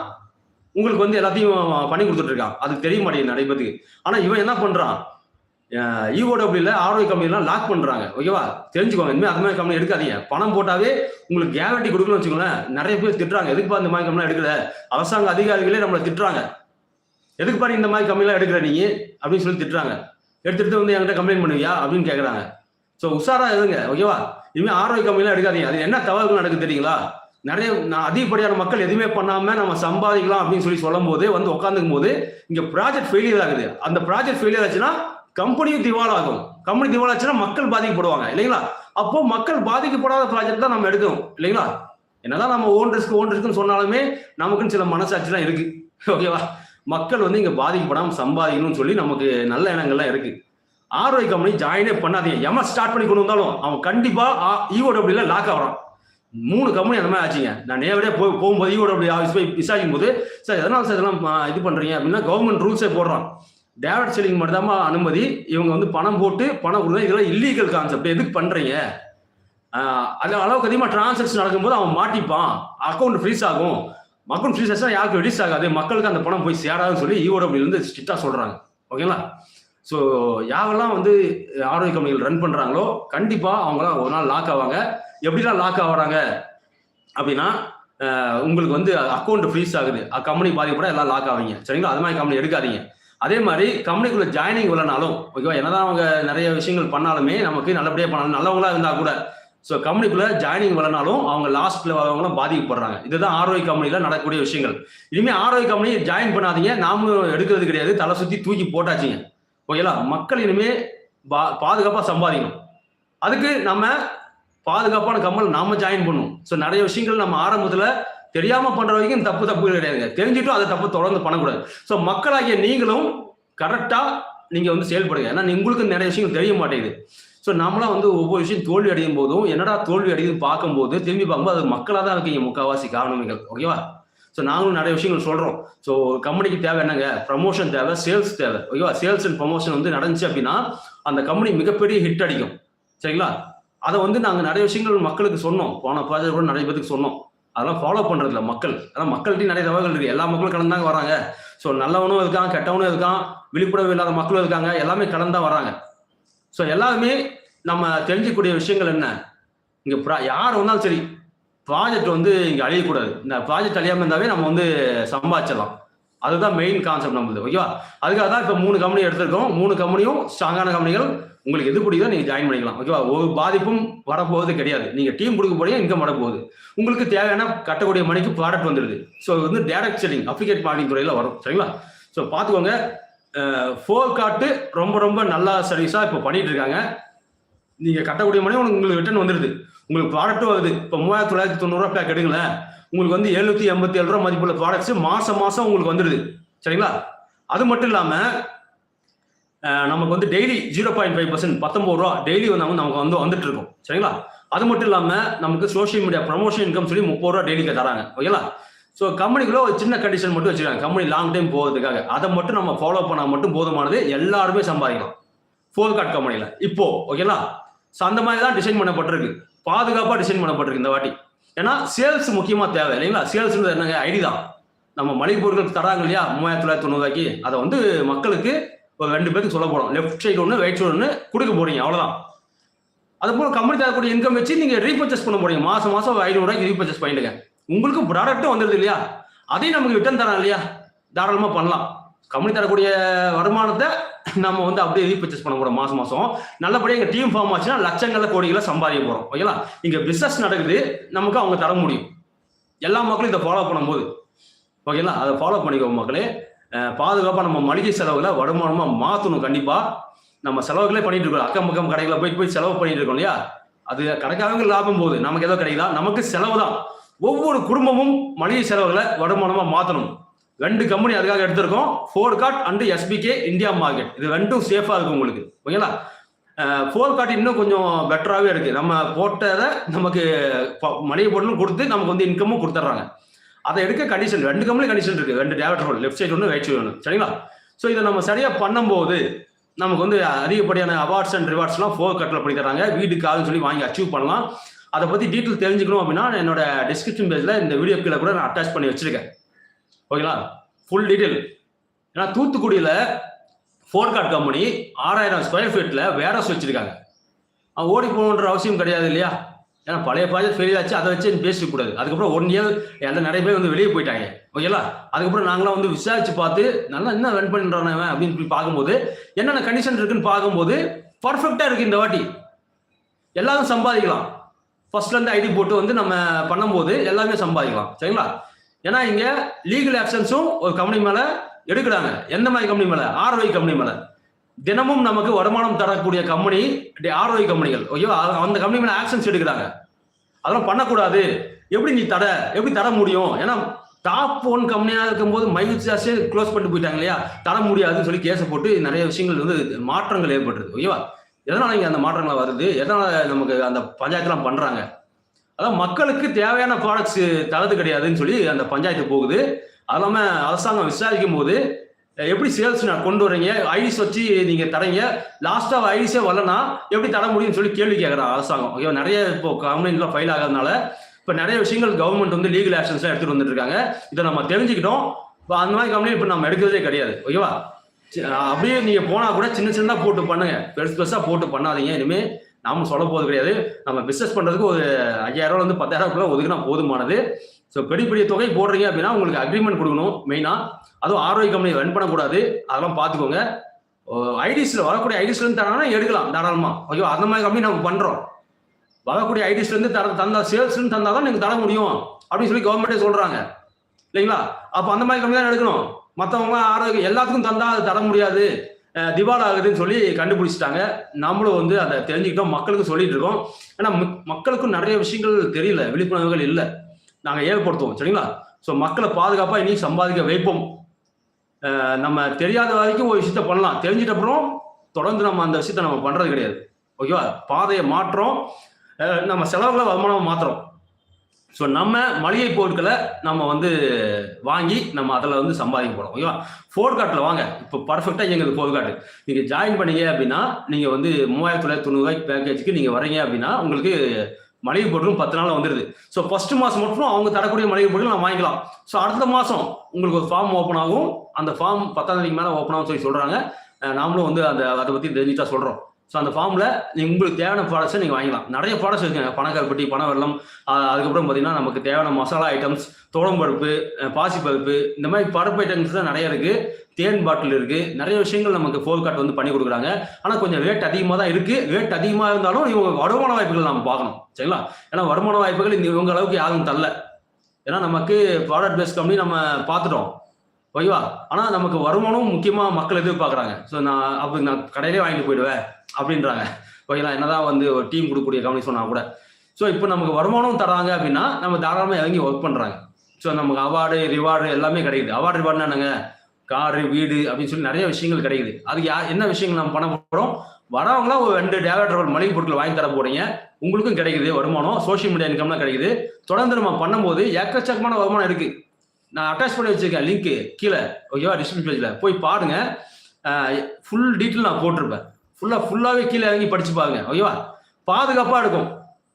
உங்களுக்கு வந்து எல்லாத்தையும் பண்ணி கொடுத்துட்ருக்கான் அது தெரிய மாட்டேங்குது நிறைய பேருக்கு ஆனால் இவன் என்ன பண்ணுறான் இஓடபிள்யூல ஆர்ஓ கம்பெனிலாம் லாக் பண்றாங்க. ஓகேவா தெரிஞ்சுக்கோங்க. இனிமேல் அது மாதிரி கம்பெனி எடுக்காதீங்க. பணம் போட்டாவே உங்களுக்கு கேரண்டி கொடுக்கணும்னு வச்சுக்கோங்களேன். நிறைய பேர் திட்டுறாங்க. எதுக்குப்பா இந்த மாதிரி கம்பெனிலாம் எடுக்கல? அரசாங்க அதிகாரிகளே நம்மளை திட்டுறாங்க. எதுக்குப்பா நீ இந்த மாதிரி கம்பெனிலாம் எடுக்கிற நீ? அப்படின்னு சொல்லி திட்டுறாங்க. எடுத்துட்டு வந்து என்கிட்ட கம்ப்ளைண்ட் பண்ணுவியா? அப்படின்னு கேட்குறாங்க ஸோ உஷாரா எதுங்க ஓகேவா இனிமேல் ஆர்ஓ கம்பெனிலாம் எடுக்காதீங்க. அது என்ன தவறுகள் நடக்குது தெரியுங்களா? நிறைய நான் அதிகப்படியான மக்கள் எதுவுமே பண்ணாம நம்ம சம்பாதிக்கலாம் அப்படின்னு சொல்லி சொல்லும் போது வந்து உட்காந்துக்கும் போது இங்க ப்ராஜெக்ட் ஃபெயிலியர் ஆகுது. அந்த ப்ராஜெக்ட் ஃபெயிலியர் ஆச்சுன்னா கம்பெனியும் திவாலாகும். கம்பெனி திவாலாச்சுன்னா மக்கள் பாதிக்கப்படுவாங்க இல்லைங்களா? அப்போ மக்கள் பாதிக்கப்படாத ப்ராஜெக்ட் தான் நம்ம எடுக்கணும் இல்லைங்களா? என்னதான் நம்ம ஓன் ரிஸ்க் ஓன் ரிஸ்க்னு சொன்னாலுமே நமக்குன்னு சில மனசாட்சிலாம் இருக்கு. ஓகேவா? மக்கள் வந்து இங்க பாதிக்கப்படாமல் சம்பாதிக்கணும்னு சொல்லி நமக்கு நல்ல எண்ணங்கள்லாம் இருக்கு. ஆர்ஒய் கம்பெனி ஜாயினே பண்ணாதீங்க. எம ஸ்டார்ட் பண்ணி கொண்டு வந்தாலும் அவன் கண்டிப்பா இஓடபிள்யூல லாக் ஆகிறான் மூணு கம்பெனி அந்த மாதிரி ஆச்சுங்க. நான் நேரடியாக போய் போகும்போது இஓடபிள்யூ ஆஃபீஸ் போய் விசாரிக்கும் போது சார் எதனால் சார் இதெல்லாம் இது பண்ணுறீங்க அப்படின்னா கவர்மெண்ட் ரூல்ஸே போடுறான். டேரக்ட் செல்லிங் மட்டும் அனுமதி. இவங்க வந்து பணம் போட்டு பணம் கொடுத்தா இதெல்லாம் இல்லீகல் கான்செப்ட் எதுக்கு பண்றீங்க? அது அளவுக்கு அதிகமாக டிரான்சாக்ஷன் நடக்கும்போது அவன் மாட்டிப்பான். அக்கௌண்ட் ஃப்ரீஸ் ஆகும். அக்கௌண்ட் ஃப்ரீஸ் ஆச்சுன்னா யாருக்கும் ரிலீஸ் ஆகாது. மக்களுக்கு அந்த பணம் போய் சேராதுன்னு சொல்லி ஈஓடபிள்யூ வந்து ஸ்ட்ரிக்டாக சொல்கிறாங்க ஓகேங்களா? ஸோ யாரெல்லாம் வந்து ஆரோக்கிய கம்பெனிகள் ரன் பண்ணுறாங்களோ கண்டிப்பாக அவங்களாம் ஒரு நாள் லாக் ஆவாங்க. எப்படிலாம் லாக் ஆகிறாங்க? அப்படின்னா உங்களுக்கு வந்து அக்கௌண்ட் ஃப்ரீஸ் ஆகுது. கம்பெனி பாதிக்கப்பட எல்லாம் லாக் ஆவீங்க. சரிங்களா? அது மாதிரி கம்பெனி எடுக்காதீங்க. அதே மாதிரி கம்பெனிக்குள்ள ஜாயினிங் இல்லைனாலும் ஓகேவா என்னதான் அவங்க நிறைய விஷயங்கள் பண்ணாலுமே நமக்கு நல்லபடியாக பண்ணாலும் நல்லவங்களா இருந்தால் கூட ஸோ கம்பெனிக்குள்ள ஜாயினிங் வரனாலும் அவங்க லாஸ்ட்ல வரவங்களும் பாதிக்கப்படுறாங்க. இதுதான் ஆரோக்கிய கம்பெனியில் நடக்கக்கூடிய விஷயங்கள். இனிமேல் ஆரோக்கிய கம்பெனி ஜாயின் பண்ணாதீங்க. நாமளும் எடுக்கிறது கிடையாது. தலை சுற்றி தூக்கி போட்டாச்சுங்க. ஓகேங்களா மக்கள் இனிமே பா பாதுகாப்பாக சம்பாதிக்கணும். அதுக்கு நம்ம பாதுகாப்பான கம்பெனி நாம ஜாயின் பண்ணணும். ஸோ நிறைய விஷயங்கள் நம்ம ஆரம்பத்தில் தெரியாம பண்ற வரைக்கும் தப்பு தப்பு கிடையாதுங்க. தெரிஞ்சுட்டும் அதை தப்பு தொடர்ந்து பண்ணக்கூடாது. ஸோ மக்களாகிய நீங்களும் கரெக்டா நீங்க வந்து செயல்படுங்க. ஏன்னா உங்களுக்கு நிறைய விஷயங்கள் தெரிய மாட்டேங்குது. ஸோ நம்மளாம் வந்து ஒவ்வொரு விஷயம் தோல்வி அடையும் போதும் என்னடா தோல்வி அடையுதுன்னு பார்க்கும்போது திரும்பி பார்க்கும்போது அது மக்களாக தான் இருக்கீங்க முக்கால்வாசி காரணங்கள். ஓகேவா ஸோ நாங்களும் நிறைய விஷயங்கள் சொல்கிறோம் ஸோ கம்பெனிக்கு தேவை என்னங்க? ப்ரமோஷன் தேவை சேல்ஸ் தேவை. ஓகேவா சேல்ஸ் அண்ட் ப்ரமோஷன் வந்து நடந்துச்சு அப்படின்னா அந்த கம்பெனி மிகப்பெரிய ஹிட் அடிக்கும். சரிங்களா? அதை வந்து நாங்கள் நிறைய விஷயங்கள் மக்களுக்கு சொன்னோம். போன ப்ராஜெக்ட் கூட நிறைய பேருக்கு சொன்னோம். அதெல்லாம் ஃபாலோ பண்றதில்ல மக்கள். அதான் மக்கள்கிட்ட நிறைய தகவல்கள் இருக்கு. எல்லா மக்களும் கலந்தாங்க வராங்க. ஸோ நல்லவனும் இருக்கான் கெட்டவனும் இருக்கான் விழிப்புணர்வு இல்லாத மக்களும் இருக்காங்க. எல்லாமே கலந்தா வராங்க. ஸோ எல்லாருமே நம்ம தெரிஞ்சுக்கூடிய விஷயங்கள் என்ன? இங்கே ப்ரா- யார் வந்தாலும் சரி ப்ராஜெக்ட் வந்து இங்கே அழியக்கூடாது. இந்த ப்ராஜெக்ட் அழியாமல் இருந்தாவே நம்ம வந்து சம்பாதிச்சிடலாம். அதுதான் மெயின் கான்செப்ட் நம்மளுது ஓகேவா அதுக்காக தான் இப்போ மூணு கம்பெனி எடுத்திருக்கோம். மூணு கம்பெனியும் ஸ்ட்ராங்கான கம்பெனிகள் உங்களுக்கு எது பிடிக்குதோ நீங்க ஜாயின் பண்ணிக்கலாம். ஓகேவா ஒரு பாதிப்பும் வரப்போவது கிடையாது. நீங்க டீம் கொடுக்க போறீங்க இன்கம் வரப்போகுது. உங்களுக்கு தேவையான கட்டக்கூடிய மணிக்கு ப்ராடக்ட் வந்துடுது. ஸோ வந்து டேரக்ட் செல்லிங் அப்ளிகேட் மார்க்கெட்டிங் துறையில வரும். சரிங்களா? ஸோ பார்த்துக்கோங்க. ஃபோர் காட்டு ரொம்ப ரொம்ப நல்லா சர்வீஸாக இப்போ பண்ணிட்டு இருக்காங்க நீங்க கட்டக்கூடிய மணி உங்களுக்கு ரிட்டர்ன் வந்துடுது. உங்களுக்கு ப்ராடக்ட்டும் வருது. இப்போ மூவாயிரத்தி தொள்ளாயிரத்தி தொண்ணூறுரூவா பேக் எடுங்களேன் உங்களுக்கு வந்து எழுநூத்தி எண்பத்தி ஏழு ரூபா மதிப்புள்ள ப்ராடக்ட்ஸ் மாசம் மாசம் உங்களுக்கு வந்துடுது. சரிங்களா? அது மட்டும் இல்லாமல் நமக்கு வந்து daily zero point five percent பத்தொம்பது ரூபா டெய்லி வந்து நமக்கு வந்து வந்துட்டு இருக்கும். சரிங்களா? அது மட்டும் இல்லாமல் நமக்கு சோஷியல் மீடியா ப்ரமோஷன் இன்கம் சொல்லி முப்பது ரூபா டெய்லிக்கு தராங்க. ஓகேங்களா? ஸோ கம்பெனிக்குள்ள ஒரு சின்ன கண்டிஷன் மட்டும் வச்சுருக்காங்க. கம்பெனி லாங் டைம் போகிறதுக்காக அதை மட்டும் நம்ம ஃபாலோ பண்ணால் மட்டும் போதுமானது எல்லாருமே சம்பாதிக்கலாம் ஃபோர் கார்ட் கம்பெனியில் இப்போ ஓகேங்களா? ஸோ அந்த மாதிரி தான் டிசைன் பண்ணப்பட்டிருக்கு. பாதுகாப்பாக டிசைன் பண்ணப்பட்டிருக்கு இந்த வாட்டி. ஏன்னா சேல்ஸ் முக்கியமாக தேவை இல்லைங்களா? சேல்ஸ்ன்றது என்னங்க? ஐடி தான். நம்ம மளிகை பொருட்கள் தராங்க இல்லையா? மூவாயிரத்தி தொள்ளாயிரத்தி தொண்ணூறுவாய்க்கு அதை வந்து மக்களுக்கு இப்போ ரெண்டு பேருக்கு சொல்ல போகிறோம் லெஃப்ட் சைடு ஒன்று ரைட் சைடு ஒன்று கொடுக்க போகிறீங்க அவ்வளோதான் அது போல் கம்பெனி தரக்கூடிய இன்கம் வச்சு நீங்கள் ரீபர்ச்சேஸ் பண்ண போறீங்க. மாதம் மாதம் ஐநூறுரூவாய்க்கு ரீபர்ச்சேஸ் பண்ணிடுங்க. உங்களுக்கு ப்ராடக்ட்டும் வந்துடுது இல்லையா? அதையும் நமக்கு ரிட்டர்ன் தரலாம் இல்லையா? தாராளமாக பண்ணலாம். கம்பெனி தரக்கூடிய வருமானத்தை நம்ம வந்து அப்படியே ரீபர்ச்சேஸ் பண்ண போகிறோம் மாதம் மாதம் நல்லபடியாக எங்கள் டீம் ஃபார்ம் ஆச்சுன்னா லட்சங்கள கோடிகளை சம்பாதிக்க போகிறோம் ஓகேங்களா இங்கே பிசினஸ் நடக்குது நமக்கு அவங்க தர முடியும். எல்லா மக்களும் இதை ஃபாலோ பண்ணும்போது. ஓகேங்களா அதை ஃபாலோ பண்ணிக்கோ மக்களே. பாதுகாப்பாக நம்ம மளிகை செலவுகளை வருமானமாக மாற்றணும் கண்டிப்பாக நம்ம செலவுகளே பண்ணிட்டு இருக்கோம். அக்கம் பக்கம் கடைகளை போய் போய் செலவு பண்ணிட்டு இருக்கோம் இல்லையா? அது கடைக்காரங்க லாபம் போகுது. நமக்கு ஏதோ கிடைக்குதா? நமக்கு செலவு தான். ஒவ்வொரு குடும்பமும் மளிகை செலவுகளை வருமானமாக மாற்றணும் ரெண்டு கம்பெனி அதுக்காக எடுத்திருக்கோம். Four card and SPK India market இது ரெண்டும் சேஃபாக இருக்கும் உங்களுக்கு. ஓகேங்களா? ஃபோர் கார்ட் இன்னும் கொஞ்சம் பெட்டராகவே இருக்குது நம்ம போட்டதை நமக்கு மளிகை பொருளும் கொடுத்து நமக்கு வந்து இன்கமும் கொடுத்துட்றாங்க. அதை எடுக்க கண்டிஷன் ரெண்டு கம்பெனி கண்டிஷன் இருக்கு. ரெண்டு டேரக்டர் ஹோல் லெஃப்ட் சைடு ஒன்று ரைட் சைடு ஒன்று சரிங்களா? ஸோ இதை நம்ம சரியாக பண்ணும்போது நமக்கு வந்து அதிகப்படியான அவார்ட்ஸ் அண்ட் ரிவார்ட்ஸ்லாம் ஃபோர் கட்டில் பண்ணி தராங்க வீட்டுக்கு சொல்லி வாங்கி அச்சீவ் பண்ணலாம். அதை பற்றி டீட்டெயில் தெரிஞ்சுக்கணும் அப்படின்னா என்னோட டிஸ்கிரிப்ஷன் பேஜில் இந்த வீடியோ கீழே கூட நான் அட்டாச் பண்ணி வச்சிருக்கேன். ஓகேங்களா? ஃபுல் டீட்டெயில் ஏன்னா தூத்துக்குடியில் ஃபோர் கார்ட் கம்பெனி ஆறாயிரம் ஸ்கொயர் ஃபீட்டில் வேரஸ் வச்சுருக்காங்க. ஓடி போகணுன்ற அவசியம் கிடையாது இல்லையா? ஏன்னா பழைய ப்ராஜெக்ட் ஃபெயில் ஆச்சு அதை வச்சு பேசக்கூடாது. அதுக்கப்புறம் ஒன் இயர் அந்த நிறைய பேர் வந்து வெளியே போயிட்டாங்க. ஓகேங்களா அதுக்கப்புறம் நாங்களாம் வந்து விசாரிச்சு பார்த்து நல்லா என்ன ரன் பண்ணுறானே அப்படின்னு சொல்லி பார்க்கும்போது என்னென்ன கண்டிஷன் இருக்குன்னு பார்க்கும்போது பர்ஃபெக்டாக இருக்கு இந்த வாட்டி. எல்லாரும் சம்பாதிக்கலாம். ஃபர்ஸ்ட்லேருந்து ஐடி போட்டு வந்து நம்ம பண்ணும்போது எல்லாமே சம்பாதிக்கலாம். சரிங்களா? ஏன்னா இங்கே லீகல் ஆக்ஷன்ஸும் ஒரு கம்பெனி மேலே எடுக்கிறாங்க. எந்த மாதிரி கம்பெனி மேலே? ஆர்ஒய் கம்பெனி மேலே. தினமும் நமக்கு வருமானம் தரக்கூடிய கம்பெனி ஆர்ஒய் கம்பெனிகள் ஓகேவா அந்த கம்பெனி மேலே ஆக்ஷன்ஸ் எடுக்கிறாங்க. அதெல்லாம் பண்ணக்கூடாது. எப்படி நீ தட எப்படி தர முடியும்? ஏன்னா டாப் ஒன் கம்பெனியாக இருக்கும்போது மகிழ்ச்சி க்ளோஸ் பண்ணிட்டு போயிட்டாங்க இல்லையா? தர முடியாதுன்னு சொல்லி கேஸை போட்டு நிறைய விஷயங்கள் வந்து மாற்றங்கள் ஏற்பட்டுருது ஓகேவா எதனால இங்கே அந்த மாற்றங்கள் வருது? எதனால நமக்கு அந்த பஞ்சாயத்துலாம் பண்ணுறாங்க அதான் மக்களுக்கு தேவையான ப்ராடக்ட்ஸ் தரது கிடையாதுன்னு சொல்லி அந்த பஞ்சாயத்து போகுது. அது இல்லாமல் அரசாங்கம் விசாரிக்கும் போது எப்படி சேல்ஸ் நான் கொண்டு வரீங்க ஐடிஸ் வச்சு நீங்க தரீங்க லாஸ்டா ஐடிஸே வரலனா எப்படி தர முடியும்னு சொல்லி கேள்வி கேட்குற அரசாங்கம். ஓகேவா நிறைய இப்போ கம்ப்ளைண்ட்லாம் ஃபைல் ஆகாதனால இப்போ நிறைய விஷயங்கள் கவர்மெண்ட் வந்து லீகல் ஆக்ஷன்ஸ்லாம் எடுத்துட்டு வந்துட்டு இருக்காங்க இதை நம்ம தெரிஞ்சுக்கிட்டோம். இப்போ அந்த மாதிரி கம்ப்ளைண்ட் இப்போ நம்ம எடுக்கிறதே கிடையாது. ஓகேவா அப்படியே நீங்க போனா கூட சின்ன சின்னதாக போட்டு பண்ணுங்க. பெருசு பெருசா போட்டு பண்ணாதீங்க. இனிமே நாம சொல்ல போறது கிடையாது. நம்ம பிசினஸ் பண்றதுக்கு ஒரு ஐயாயிரம் ரூபாய் வந்து பத்தாயிரம் ரூபாய் ஒதுக்கினா போதுமானது. ஸோ பெரிய பெரிய தொகை போடுறீங்க அப்படின்னா உங்களுக்கு அக்ரிமெண்ட் கொடுக்கணும் மெயினாக அதுவும் ஆரோக்கிய கம்பெனி ரன் பண்ணக்கூடாது. அதெல்லாம் பார்த்துக்கோங்க. ஐடிஸில் வரக்கூடிய ஐடிஸ்லேருந்து இருந்து எடுக்கலாம் தாராளமாக ஐயோ அந்த மாதிரி கம்பெனி நம்ம பண்ணுறோம் வரக்கூடிய ஐடிஸ்லேருந்து தர தந்தா சேல்ஸ்லேருந்து தந்தால் தான் நீங்கள் தர முடியும் அப்படின்னு சொல்லி கவர்மெண்ட்டே சொல்கிறாங்க இல்லைங்களா? அப்போ அந்த மாதிரி கம்பெனி தான் எடுக்கணும். மற்றவங்க ஆரோக்கியம் எல்லாத்துக்கும் தந்தால் அது தர முடியாது. திவால் ஆகுதுன்னு சொல்லி கண்டுபிடிச்சிட்டாங்க. நம்மளும் வந்து அதை தெரிஞ்சுக்கிட்டோம் மக்களுக்கு சொல்லிட்டு இருக்கோம். ஏன்னா மக்- மக்களுக்கும் நிறைய விஷயங்கள் தெரியல விழிப்புணர்வுகள் இல்லை. நாங்கள் ஏற்படுத்துவோம் சரிங்களா? ஸோ மக்களை பாதுகாப்பாக இனி சம்பாதிக்க வைப்போம். நம்ம தெரியாத வரைக்கும் ஒரு விஷயத்த பண்ணலாம். தெரிஞ்சிட்ட அப்புறம் தொடர்ந்து நம்ம அந்த விஷயத்த நம்ம பண்ணுறது கிடையாது. ஓகேவா பாதையை மாற்றோம். நம்ம செலவுகளை வருமானம் மாற்றோம் ஸோ நம்ம மளிகை பொருட்களை நம்ம வந்து வாங்கி நம்ம அதில் வந்து சம்பாதிக்க போகிறோம் ஓகேவா ஃபோர் கார்ட்டில் வாங்க. இப்போ பர்ஃபெக்டாக எங்களுக்கு ஃபோர் கார்டு நீங்கள் ஜாயின் பண்ணீங்க அப்படின்னா நீங்கள் வந்து மூவாயிரத்தி தொள்ளாயிரத்தி தொண்ணூறுவாய்க்கு பேக்கேஜுக்கு நீங்கள் வரீங்க அப்படின்னா உங்களுக்கு மளிகை பொருட்களும் பத்து நாள் வந்துடுது ஸோ ஃபர்ஸ்ட் மாதம் மட்டும் அவங்க தரக்கூடிய மளிகை பொருட்கள் நான் வாங்கிக்கலாம். ஸோ அடுத்த மாதம் உங்களுக்கு ஒரு ஃபார்ம் ஓப்பன் ஆகும். அந்த ஃபார்ம் பத்தாம் தேதிக்கு மேலே ஓப்பன் ஆகும் சொல்லி சொல்கிறாங்க நாமளும் வந்து அந்த அதை பற்றி தெரிஞ்சுட்டா சொல்கிறோம் ஸோ அந்த ஃபார்மில் நீங்கள் உங்களுக்கு தேவையான ப்ராடக்ட்ஸை நீங்கள் வாங்கிக்கலாம். நிறைய ப்ராடக்ட்ஸ் இருக்குங்க பணக்கருப்பட்டி பண வெள்ளம் அதுக்கப்புறம் பார்த்தீங்கன்னா நமக்கு தேவையான மசாலா ஐட்டம்ஸ் தோளம்பருப்பு பாசிப்பருப்பு இந்த மாதிரி பருப்பு ஐட்டம்ஸ் தான் நிறைய இருக்குது தேன் பாட்டில் இருக்குது நிறைய விஷயங்கள் நமக்கு ஃபோல் கார்ட் வந்து பண்ணி கொடுக்குறாங்க. ஆனால் கொஞ்சம் ரேட் அதிகமாக தான் இருக்குது ரேட் அதிகமாக இருந்தாலும் இவங்க வருமான வாய்ப்புகள் நம்ம பார்க்கணும். சரிங்களா? ஏன்னா வருமான வாய்ப்புகள் இந்த இவங்க அளவுக்கு யாரும் தரல. ஏன்னா நமக்கு ப்ராடக்ட் பேஸ்ட் கம்பெனி நம்ம பார்த்துட்டோம். ஓகேவா? ஆனால் நமக்கு வருமானம் முக்கியமாக மக்கள் எதிர்பார்க்குறாங்க. ஸோ நான் அப்படி நான் கடையிலே வாங்கிட்டு போயிடுவேன் அப்படின்றாங்க. ஓகேங்களா என்னதான் வந்து ஒரு டீம் கொடுக்கக்கூடிய கம்பெனி சொன்னா கூட. ஸோ இப்போ நமக்கு வருமானம் தராங்க அப்படின்னா நம்ம தாராளமாக இறங்கி ஒர்க் பண்ணுறாங்க ஸோ நமக்கு அவார்டு ரிவார்டு எல்லாமே கிடைக்குது. அவார்டு ரிவார்டுனா என்னங்க? காரு வீடு அப்படின்னு சொல்லி நிறைய விஷயங்கள் கிடைக்குது. அதுக்கு யா என்ன விஷயங்கள் நம்ம பண்ண போகிறோம் வரவங்களா ஒரு ரெண்டு டேவலர் மளிகை பொருட்கள் வாங்கி தர போறீங்க. உங்களுக்கும் கிடைக்குது வருமானம். சோஷியல் மீடியா இன்கம்லாம் கிடைக்குது. தொடர்ந்து நம்ம பண்ணும்போது எக்கச்சக்கமான வருமானம் இருக்குது நான் அட்டாச் பண்ணி வச்சிருக்கேன் லிங்க் கீழே. ஓகேவா டிஸ்கிரிப்ஷன் பேஜில் போய் பாருங்க. ஃபுல் டீட்டெயில் நான் போட்டிருப்பேன். ஃபுல்லாக ஃபுல்லாகவே கீழே இறங்கி படிச்சு பாருங்க. ஓகேவா பாதுகாப்பாக இருக்கும்.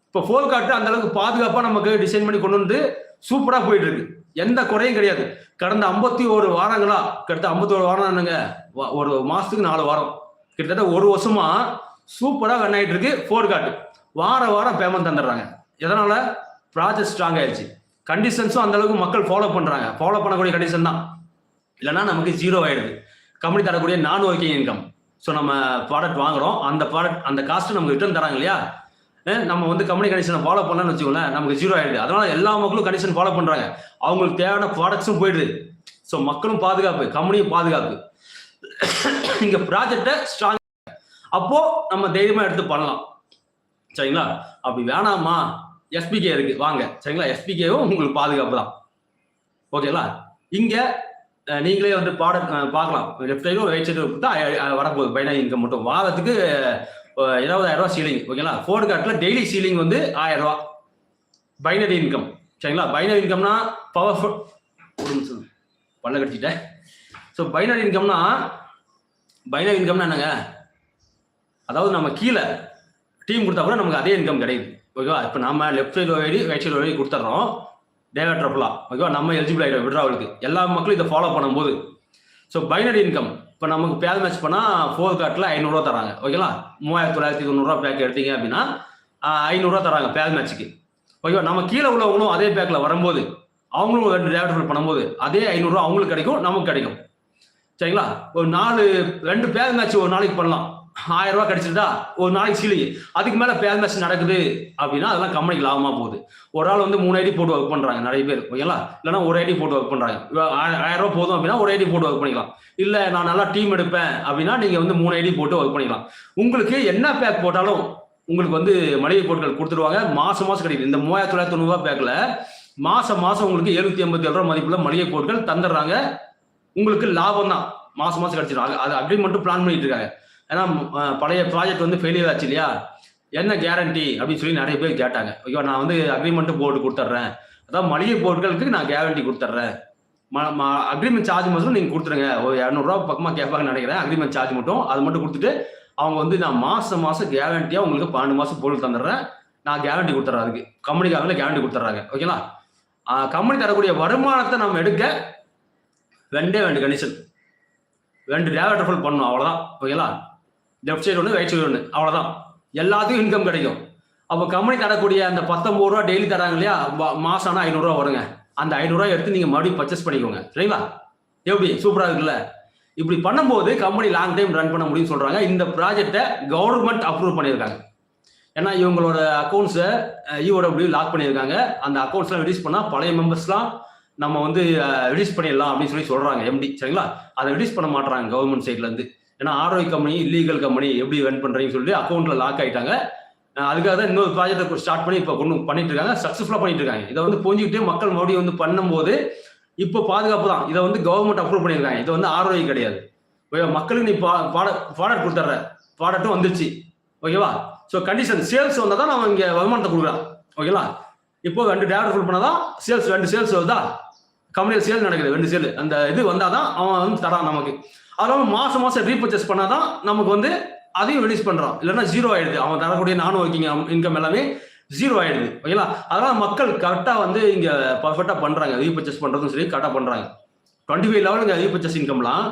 இப்போ ஃபோல் காட்டு அந்த அளவுக்கு பாதுகாப்பாக நமக்கு டிசைன் பண்ணி கொண்டு வந்து சூப்பராக போயிட்டு இருக்கு. எந்த குறையும் கிடையாது. கடந்த ஐம்பத்தி ஒரு வாரங்களா? கிட்டத்தட்ட ஐம்பத்தி ஒரு வாரம் என்னங்க ஒரு மாசத்துக்கு நாலு வாரம். கிட்டத்தட்ட ஒரு வருஷமா சூப்பராக ரன் ஆகிட்டு இருக்கு ஃபோர் கார்டு வார வாரம் பேமெண்ட் தந்துடுறாங்க. எதனால? ப்ராஜெக்ட் ஸ்ட்ராங் ஆயிடுச்சு. கண்டிஷன்ஸும் அந்த அளவுக்கு மக்கள் ஃபாலோ பண்றாங்க. ஃபாலோ பண்ணக்கூடிய கண்டிஷன் தான். இல்லைன்னா நமக்கு ஜீரோ ஆயிடுது. கம்பெனி தரக்கூடிய நான் ஒர்க்கிங் இன்கம் ஸோ நம்ம ப்ராடக்ட் வாங்குறோம். அந்த ப்ராடக்ட் அந்த காஸ்ட்டு நமக்கு ரிட்டர்ன் தராங்க இல்லையா? நம்ம வந்து கம்பெனி கண்டிஷனை ஃபாலோ பண்ணலன்னு வச்சுக்கோங்களேன் நமக்கு ஜீரோ ஆயிடுது. அதனால எல்லா மக்களும் கண்டிஷன் ஃபாலோ பண்றாங்க. அவங்களுக்கு தேவையான ப்ராடக்ட்ஸும் போயிடுது. ஸோ மக்களும் பாதுகாப்பு கம்பெனியும் பாதுகாப்பு. இங்க ப்ராஜெக்டை ஸ்ட்ராங் அப்போ நம்ம தைரியமா எடுத்து பண்ணலாம். சரிங்களா? அப்படி வேணாமா? எஸ்பிகே இருக்கு. வாங்க. சரிங்களா? எஸ்பிகேவும் உங்களுக்கு பாதுகாப்பு தான். ஓகேங்களா? இங்க நீங்களே வந்து ப்ராடக்ட் பார்க்கலாம். லெஃப்ட் சைடும் ரைட் சைடும் கொடுத்தா வரப்போகுது. பைனாரி இன்கம் மட்டும். வாரத்துக்கு இருபதாயிரம் ரூபா சீலிங் ஓகேங்களா? ஃபோர்டு கார்டில் டெய்லி சீலிங் வந்து ஆயிரம் ரூபா பைனரி இன்கம் சரிங்களா? பைனரி இன்கம்னா பவர்ஃபுல் ஒரு நிமிஷம். பல்ல கடிச்சிட்டேன். ஸோ பைனரி இன்கம்னா பைனரி இன்கம்னா என்னங்க? அதாவது நம்ம கீழே டீம் கொடுத்தா கூட நமக்கு அதே இன்கம் கிடைக்குது. ஓகேவா? இப்போ நம்ம left side ID right side ID கொடுத்துட்றோம். டேவா ட்ரஃபுல்லா ஓகேவா? நம்ம எலிஜிபிள் ஆகிடும் விட்ராவலுக்கு எல்லா மக்களும் இதை ஃபாலோ பண்ணும்போது. ஸோ பைனரி இன்கம் இப்போ நமக்கு பேல் மேட்ச் பண்ணால் ஃபோர் கார்ட்டில் ஐநூறுரூவா தராங்க. ஓகேங்களா மூவாயிரத்தி தொள்ளாயிரத்தி தொண்ணூறுரூவா பேக் எடுத்தீங்க அப்படின்னா ஐநூறுரூவா தராங்க பேல் மேட்ச்சுக்கு ஓகேவா? நம்ம கீழே உள்ளவங்களும் அதே பேக்கில் வரும்போது அவங்களும் ரெண்டு டேவ் பண்ணும்போது அதே ஐநூறுரூவா அவங்களுக்கு கிடைக்கும் நமக்கு கிடைக்கும். சரிங்களா? ஒரு நாலு ரெண்டு பேல் மேட்ச் ஒரு நாளைக்கு பண்ணலாம். ஆயிரம் ரூபாய் கிடைச்சிருந்தா ஒரு நாளைக்கு சீலிங் அதுக்கு மேல பேர் மேட்ச் நடக்குது அப்படின்னா அதெல்லாம் கம்பெனிக்கு லாபமா போகுது. ஒரு ஆள் வந்து மூணு ஐடி போட்டு ஒர்க் பண்றாங்க நிறைய பேர். ஓகேங்களா? இல்லைன்னா ஒரு ஐடி போட்டு ஒர்க் பண்றாங்க. ஆயிரம் ரூபாய் போதும் அப்படின்னா ஒரு ஐடி போட்டு ஒர்க் பண்ணிக்கலாம். இல்ல நான் நல்லா டீம் எடுப்பேன் அப்படின்னா நீங்க வந்து மூணு ஐடி போட்டு ஒர்க் பண்ணிக்கலாம். உங்களுக்கு என்ன பேக் போட்டாலும் உங்களுக்கு வந்து மளிகை பொருட்கள் கொடுத்துருவாங்க. மாசம் மாசம் கிடைக்குது இந்த மூவாயிரத்தி தொள்ளாயிரத்தி தொண்ணூறுபா பேக்ல மாசம் மாசம் உங்களுக்கு எழுநூத்தி எண்பத்தி ஏழு ரூபா மதிப்புள்ள மளிகை பொருட்கள் தந்துடுறாங்க. உங்களுக்கு லாபம் தான். மாசம் மாசம் கிடைச்சிடும். அது- அது அக்ரிமெண்ட்டும் பிளான் பண்ணிட்டு இருக்காங்க. ஏன்னா பழைய ப்ராஜெக்ட் வந்து ஃபெயிலியர் ஆச்சு இல்லையா? என்ன கேரண்டி அப்படின்னு சொல்லி நிறைய பேர் கேட்டாங்க. ஓகேவா நான் வந்து அக்ரிமெண்ட்டு போட்டு கொடுத்துட்றேன். அதான் மளிகை பொருட்களுக்கு நான் கேரண்டி கொடுத்துட்றேன். அக்ரிமெண்ட் சார்ஜ் மட்டும் நீங்கள் கொடுத்துருங்க. ஒரு இரநூறுவா பக்கமாக கேட்பாங்கன்னு நினைக்கிறேன். அக்ரிமெண்ட் சார்ஜ் மட்டும். அது மட்டும் கொடுத்துட்டு அவங்க வந்து நான் மாதம் மாதம் கேரண்டியாக உங்களுக்கு பன்னெண்டு மாதம் பொருள் தந்துடுறேன். நான் கேரண்டி கொடுத்துட்றேன் அதுக்கு. கம்பெனிக்காரங்கள கேரண்டி கொடுத்துட்றாங்க. ஓகேங்களா கம்பெனி தரக்கூடிய வருமானத்தை நம்ம எடுக்க ரெண்டே ரெண்டு கண்டிஷன் ரெண்டு டேவ் ஃபுல் பண்ணணும். அவ்வளோதான் ஓகேங்களா லெஃப்ட் சைடு ஒன்று ரைட் சைடு ஒன்று அவ்வளோதான் எல்லாத்துக்கும் இன்கம் கிடைக்கும். அப்போ கம்பெனி தரக்கூடிய அந்த பத்தொம்பது ரூபா டெய்லி தராங்க இல்லையா? மாதம் மாசம் ஆனால் ஐநூறுரூவா வருங்க. அந்த ஐநூறுரூவா எடுத்து நீங்கள் மறுபடியும் பர்ச்சேஸ் பண்ணிக்கோங்க. சரிங்களா? எப்படி? சூப்பராக இருக்குல்ல? இப்படி பண்ணும்போது கம்பெனி லாங் டைம் ரன் பண்ண முடியும்னு சொல்கிறாங்க இந்த ப்ராஜெக்டை கவர்மெண்ட் அப்ரூவ் பண்ணியிருக்காங்க. ஏன்னா இவங்களோட அக்கௌண்ட்ஸை இஓடபிள்யூ லாக் பண்ணியிருக்காங்க. அந்த அக்கௌண்ட்ஸ்லாம் ரிலீஸ் பண்ணால் பழைய மெம்பர்ஸ்லாம் நம்ம வந்து ரிலீஸ் பண்ணிடலாம் அப்படின்னு சொல்லி சொல்கிறாங்க எம்டி சரிங்களா? அதை ரிலீஸ் பண்ண மாட்டுறாங்க கவர்மெண்ட் சைட்லேருந்து ஏன்னா ஆர்ஓஐ கம்பெனி இல்லீகல் கம்பெனி எப்படி ரன் பண்ணுறீங்கன்னு சொல்லி அக்கௌண்ட்டில் லாக் ஆகிட்டாங்க அதுக்காக தான் இன்னொரு ப்ராஜெக்ட் ஸ்டார்ட் பண்ணி இப்போ கொண்டு பண்ணிட்டு இருக்காங்க. சக்ஸஸ்ஃபுல்லாக பண்ணிட்டு இருக்காங்க. இதை வந்து புரிஞ்சுக்கிட்டே மக்கள் மறுபடியும் வந்து பண்ணும்போது இப்போ பாதுகாப்பு தான். இதை வந்து கவர்மெண்ட் அப்ரூவ் பண்ணியிருக்காங்க. இது வந்து ஆர்ஓஐ கிடையாது. ஓகேவா? மக்களுக்கு நீ ப்ராடக்ட் கொடுத்துட்ற. ப்ராடக்ட்டும் வந்துருச்சு. ஓகேவா? ஸோ கண்டிஷன் சேல்ஸ் வந்தால் தான் நம்ம இங்கே வருமானத்தை கொடுக்குறோம் ஓகேங்களா இப்போ ரெண்டு டேரக்ட் ஃபுல் பண்ணால் தான் சேல்ஸ் ரெண்டு சேல்ஸ் வருதா? கம்பெனியில் சேல் நடக்குது ரெண்டு சேல். அந்த இது வந்தால் தான் அவன் வந்து தரான் நமக்கு. அதாவது மாதம் மாதம் ரீபர்ச்சேஸ் பண்ணால் தான் நமக்கு வந்து அதையும் ரிலீஸ் பண்ணுறான் இல்லைன்னா ஜீரோ ஆயிடுது. அவன் தரக்கூடிய நான் ஒர்க்கிங் இன்கம் எல்லாமே ஜீரோ ஆயிடுது. ஓகேங்களா? அதனால மக்கள் கரெக்டாக வந்து இங்கே பர்ஃபெக்டா பண்ணுறாங்க ரீபர்ச்சேஸ் பண்றதும் சரி கரெக்டாக பண்ணுறாங்க டுவெண்ட்டி ஃபைவ் லெவலுங்க ரீபர்ச்சேஸ் இன்கம்லாம்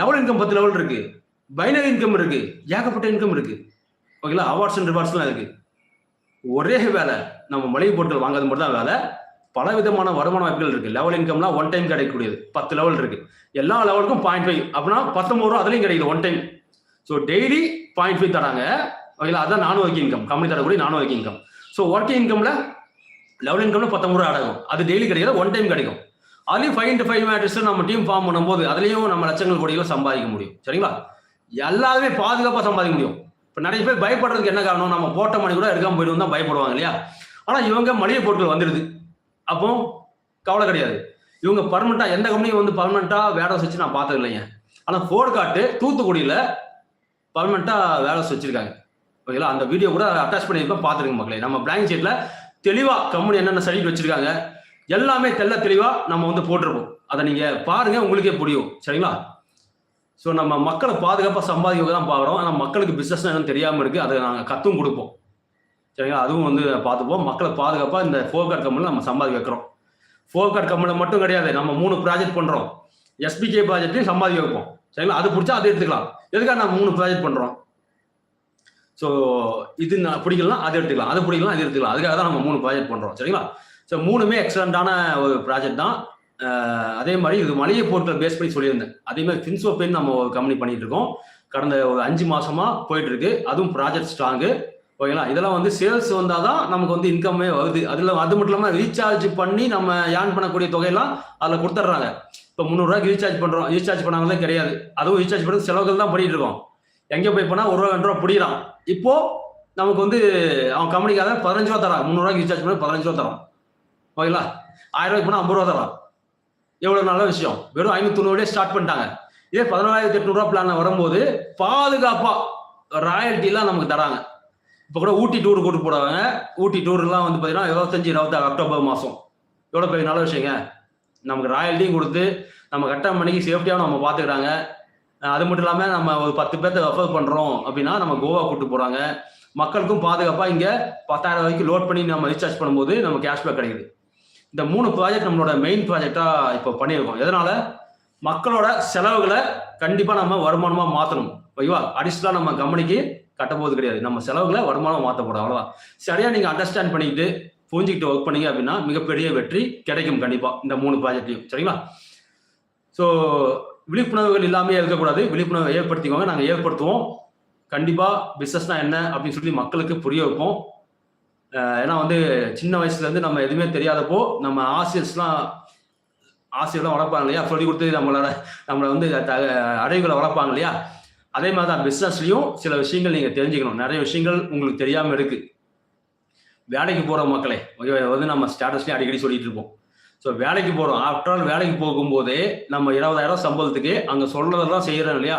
லெவல் இன்கம் பத்து லெவல் இருக்கு. பைனரி இன்கம் இருக்கு. ஏகப்பட்ட இன்கம் இருக்கு. ஓகேங்களா? அவார்ட்ஸ் அண்ட் ரிவார்ட்ஸ்லாம் இருக்கு. ஒரே வேலை நம்ம மளிகை பொருட்கள் வாங்குறது மட்டும் தான் வேலை. பல விதமான வருமான வாய்ப்புகள் இருக்கு. லெவல் இன்கம்லாம் ஒன் டைம் கிடைக்கக்கூடியது. பத்து லெவல் இருக்கு. எல்லா லெவலுக்கும் பாயிண்ட் ஃபைவ் அப்படின்னா பத்தொம்பது ரூபா அதுலயும் கிடைக்குது. One time so daily point five தராங்க. ஓகேங்களா அதான் நான் ஒர்க்கிங் இன்கம் கம்பெனி தரக்கூடிய non working income so working இன்கம்ல level இன்கம்ல பத்தொம்பது ரூபா அடங்கும். அது டெய்லி கிடைக்காது ஒன் டைம் கிடைக்கும். அதுலேயும் ஃபைவ் இன்ட்டு ஃபைவ் மேட்ரிக்ஸ் நம்ம டீம் ஃபார்ம் பண்ணும்போது அதுலேயும் நம்ம லட்சங்கள் கோடிகள் சம்பாதிக்க முடியும். சரிங்களா? எல்லாருமே பாதுகாப்பாக சம்பாதிக்க முடியும். இப்போ நிறைய பேர் பயப்படுறதுக்கு என்ன காரணம்? நம்ம போட்ட மணி கூட எடுக்காமல் போயிடும் தான் பயப்படுவாங்க இல்லையா? ஆனால் இவங்க மளிகை பொருட்கள் வந்துடுது அப்போ கவலை கிடையாது. இவங்க பர்மனண்டா எந்த கம்பெனியும் வந்து பர்மனண்டா வேலை வச்சு நான் பார்த்தது இல்லைங்க. ஆனால் ஃபோர்டு காட்டு தூத்துக்குடியில் பர்மனண்டா வேலை வச்சிருக்காங்க ஓகேங்களா? அந்த வீடியோ கூட அட்டாச் பண்ணியிருப்பேன் பார்த்துருங்க மக்களே. நம்ம பிளாங்க் ஷீட்டில் தெளிவாக கம்பெனி என்னென்ன சர்டிஃபிகேட் வச்சிருக்காங்க எல்லாமே தெல்ல தெளிவாக நம்ம வந்து போட்டிருப்போம். அதை நீங்கள் பாருங்க உங்களுக்கே புரியும். சரிங்களா? ஸோ நம்ம மக்களை பாதுகாப்பாக சம்பாதிக்க தான் பார்க்குறோம் ஆனால் மக்களுக்கு பிஸ்னஸ் என்னன்னு தெரியாமல் இருக்குது அதை நாங்கள் கற்றும் கொடுப்போம். சரிங்களா? அதுவும் வந்து பார்த்துப்போம். மக்களை பாதுகாப்பாக இந்த ஃபோர் கார்டு கம்பெனியில் நம்ம சம்பாதிக்க வைக்கிறோம். ஃபோர் கார்டு கம்பெனியில் மட்டும் கிடையாது. நம்ம மூணு ப்ராஜெக்ட் பண்ணுறோம் எஸ்பிகே ப்ராஜெக்ட்லையும் சம்பாதிக்க வைப்போம். சரிங்களா? அது பிடிச்சா அதை எடுத்துக்கலாம். எதுக்காக நம்ம மூணு ப்ராஜெக்ட் பண்ணுறோம் ஸோ இது நான் பிடிக்கலாம் அதை எடுத்துக்கலாம். அது பிடிக்கலாம் அது எடுத்துக்கலாம். அதுக்காக தான் நம்ம மூணு ப்ராஜெக்ட் பண்ணுறோம் சரிங்களா? ஸோ மூணுமே எக்ஸலண்ட்டான ஒரு ப்ராஜெக்ட் தான். அதே மாதிரி இது மளிகை பொருட்கள் பேஸ் பண்ணி சொல்லியிருந்தேன். அதே மாதிரி ஃபின்சோ பென் நம்ம ஒரு கம்பெனி பண்ணிட்டு இருக்கோம். கடந்த ஒரு அஞ்சு மாசமா போயிட்டு இருக்கு. அதுவும் ப்ராஜெக்ட் ஸ்ட்ராங்கு ஓகேங்களா? இதெல்லாம் வந்து சேல்ஸ் வந்தால் தான் நமக்கு வந்து இன்கம்மே வருது. அதில் அது மட்டும் இல்லாமல் ரீசார்ஜ் பண்ணி நம்ம ஏர்ன் பண்ணக்கூடிய தொகையெல்லாம் அதில் கொடுத்துட்றாங்க. இப்போ முந்நூறுரூவாய்க்கு ரீசார்ஜ் பண்ணுறோம் ரீசார்ஜ் பண்ணாங்களே கிடையாது. அதுவும் ரீசார்ஜ் பண்ணுறது செலவுகள் தான் பண்ணிட்டு இருக்கோம். எங்கே போய் போனால் ஒரு ரூபா ரெண்டு ரூபா பிடிக்கிறான் இப்போது நமக்கு வந்து அவன் கம்பெனிக்காக பதினஞ்சு ரூபா தரான். முந்நூறுவாய்க்கு ரீசார்ஜ் பண்ணி பதினஞ்சு ரூபா தரான். ஓகேங்களா? ஆயிரம் ரூபாய்க்கு போனால் ஐம்பது ரூபா தரான். எவ்வளோ நல்ல விஷயம். வெறும் ஐநூத்தி ஸ்டார்ட் பண்ணிட்டாங்க. இதே பதினாலாயிரத்தி எட்நூறுரூவா பிளான் வரும்போது பாதுகாப்பாக ராயல்ட்டிலாம் நமக்கு தராங்க. இப்போ கூட ஊட்டி டூர் கூட்டு போடுவாங்க ஊட்டி டூர்லாம் வந்து பார்த்தீங்கன்னா இருபத்தஞ்சு இருபத்தாறு அக்டோபர் மாதம் எவ்வளோ பெரிய நல்ல விஷயங்க? நமக்கு ராயல்ட்டியும் கொடுத்து நம்ம கட்ட மணிக்கு சேஃப்டியாக நம்ம பார்த்துக்கிறாங்க அது மட்டும் இல்லாமல் நம்ம ஒரு பத்து பேர்த்த ரெஃபர் பண்ணுறோம் அப்படின்னா நம்ம கோவா கூட்டு போகிறாங்க மக்களுக்கும் பாதுகாப்பாக இங்கே பத்தாயிரம் வரைக்கும் லோட் பண்ணி நம்ம ரீசார்ஜ் பண்ணும்போது நம்ம கேஷ்பேக் கிடைக்குது. இந்த மூணு ப்ராஜெக்ட் நம்மளோட மெயின் ப்ராஜெக்டாக இப்போ பண்ணியிருக்கோம். எதனால? மக்களோட செலவுகளை கண்டிப்பாக நம்ம வருமானமாக மாற்றணும் ஓகேவா? அடிஷ்னலாக நம்ம கம்பெனிக்கு கட்டப்போவது கிடையாது. நம்ம செலவுகளை வருமானம் மாற்றப்படும் அவ்வளோதான் சரியாக நீங்கள் அண்டர்ஸ்டாண்ட் பண்ணிக்கிட்டு புரிஞ்சுக்கிட்டு ஒர்க் பண்ணீங்க அப்படின்னா மிகப்பெரிய வெற்றி கிடைக்கும் கண்டிப்பாக இந்த மூணு ப்ராஜெக்ட்லையும் சரிங்களா? ஸோ விழிப்புணர்வுகள் இல்லாமல் இருக்கக்கூடாது. விழிப்புணர்வை ஏற்படுத்திக்கோங்க. நாங்கள் ஏற்படுத்துவோம். கண்டிப்பாக பிஸ்னஸ்னா என்ன அப்படின்னு சொல்லி மக்களுக்கு புரிய வைப்போம். ஏன்னா வந்து சின்ன வயசுலேருந்து நம்ம எதுவுமே தெரியாதப்போ நம்ம ஆசிரியர்ஸ்லாம் ஆசிரியர்லாம் வளர்ப்பாங்க இல்லையா? சொல்லி கொடுத்து நம்மளோட நம்மளை வந்து அடைவுகளை வளர்ப்பாங்க இல்லையா? அதே மாதிரி தான் பிஸ்னஸ்லையும் சில விஷயங்கள் நீங்கள் தெரிஞ்சுக்கணும். நிறைய விஷயங்கள் உங்களுக்கு தெரியாமல் இருக்கு. வேலைக்கு போகிற மக்களே ஓகே வந்து நம்ம ஸ்டேட்டஸ்லேயும் அடிக்கடி சொல்லிட்டு இருப்போம். ஸோ வேலைக்கு போகிறோம் ஆஃப்டர் ஆல் வேலைக்கு போகும்போதே நம்ம இருபதாயிரம் சம்பளத்துக்கு அங்கே சொல்கிறதெல்லாம் செய்கிறோம் இல்லையா?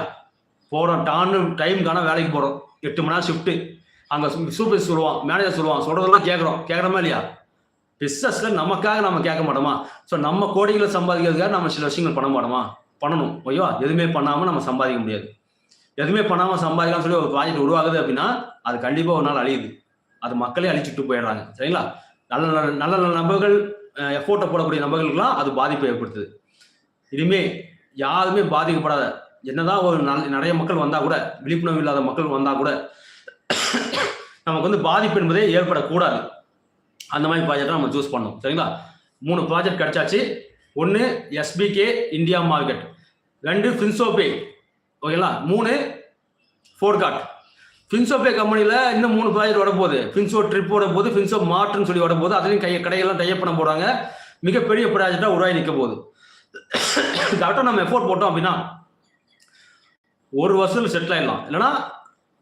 போகிறோம் டான்னு டைமுக்கான வேலைக்கு போகிறோம் எட்டு மணி நேரம் ஷிஃப்ட்டு அங்கே சூப்பர் சொல்லுவான் மேனேஜர் சொல்லுவான் சொல்கிறதெல்லாம் கேட்குறோம். கேட்குறோமா இல்லையா? பிஸ்னஸில் நமக்காக நம்ம கேட்க மாட்டோமா? ஸோ நம்ம கோடிகளை சம்பாதிக்கிறதுக்காக நம்ம சில விஷயங்கள் பண்ண மாட்டோமா? பண்ணணும். ஓய்வா எதுவுமே பண்ணாமல் நம்ம சம்பாதிக்க முடியாது. எதுவுமே பண்ணாமல் சம்பாதிக்கலாம் சொல்லி ஒரு ப்ராஜெக்ட் உருவாகுது அப்படின்னா அது கண்டிப்பாக ஒரு நாள் அழியுது. அது மக்களே அழிச்சுட்டு போயிடுறாங்க. சரிங்களா? நல்ல நல்ல நல்ல நல்ல நபர்கள் எஃபோர்ட்டை போடக்கூடிய நபர்களுக்கெல்லாம் அது பாதிப்பை ஏற்படுத்துது. இனிமே யாருமே பாதிக்கப்படாத என்னதான் ஒரு நல்ல நிறைய மக்கள் வந்தா கூட விழிப்புணர்வு இல்லாத மக்கள் வந்தா கூட நமக்கு வந்து பாதிப்பு என்பதே ஏற்படக்கூடாது. அந்த மாதிரி ப்ராஜெக்ட் நம்ம சூஸ் பண்ணோம் சரிங்களா? மூணு ப்ராஜெக்ட் கிடைச்சாச்சு. ஒன்று எஸ்பிகே இந்தியா மார்க்கெட் ரெண்டு ஃபின்சோபே ஓகேங்களா மூணு ஃபோர்காட் ஃபின்சோபே கம்பெனியில் இன்னும் மூணு ப்ராஜெக்ட் வர போகுது ஃபின்சோ ட்ரிப் வர போது ஃபின்சோ மாற்றுன்னு சொல்லி வர அதுலேயும் கை கடையெல்லாம் டைப் பண்ண போகிறாங்க மிகப்பெரிய ப்ராஜெக்டாக உருவாகி நிற்க போகுது. கரெக்டாக நம்ம எஃபோர்ட் போட்டோம் அப்படின்னா ஒரு வருஷத்தில் செட்டில் ஆயிடலாம். இல்லைன்னா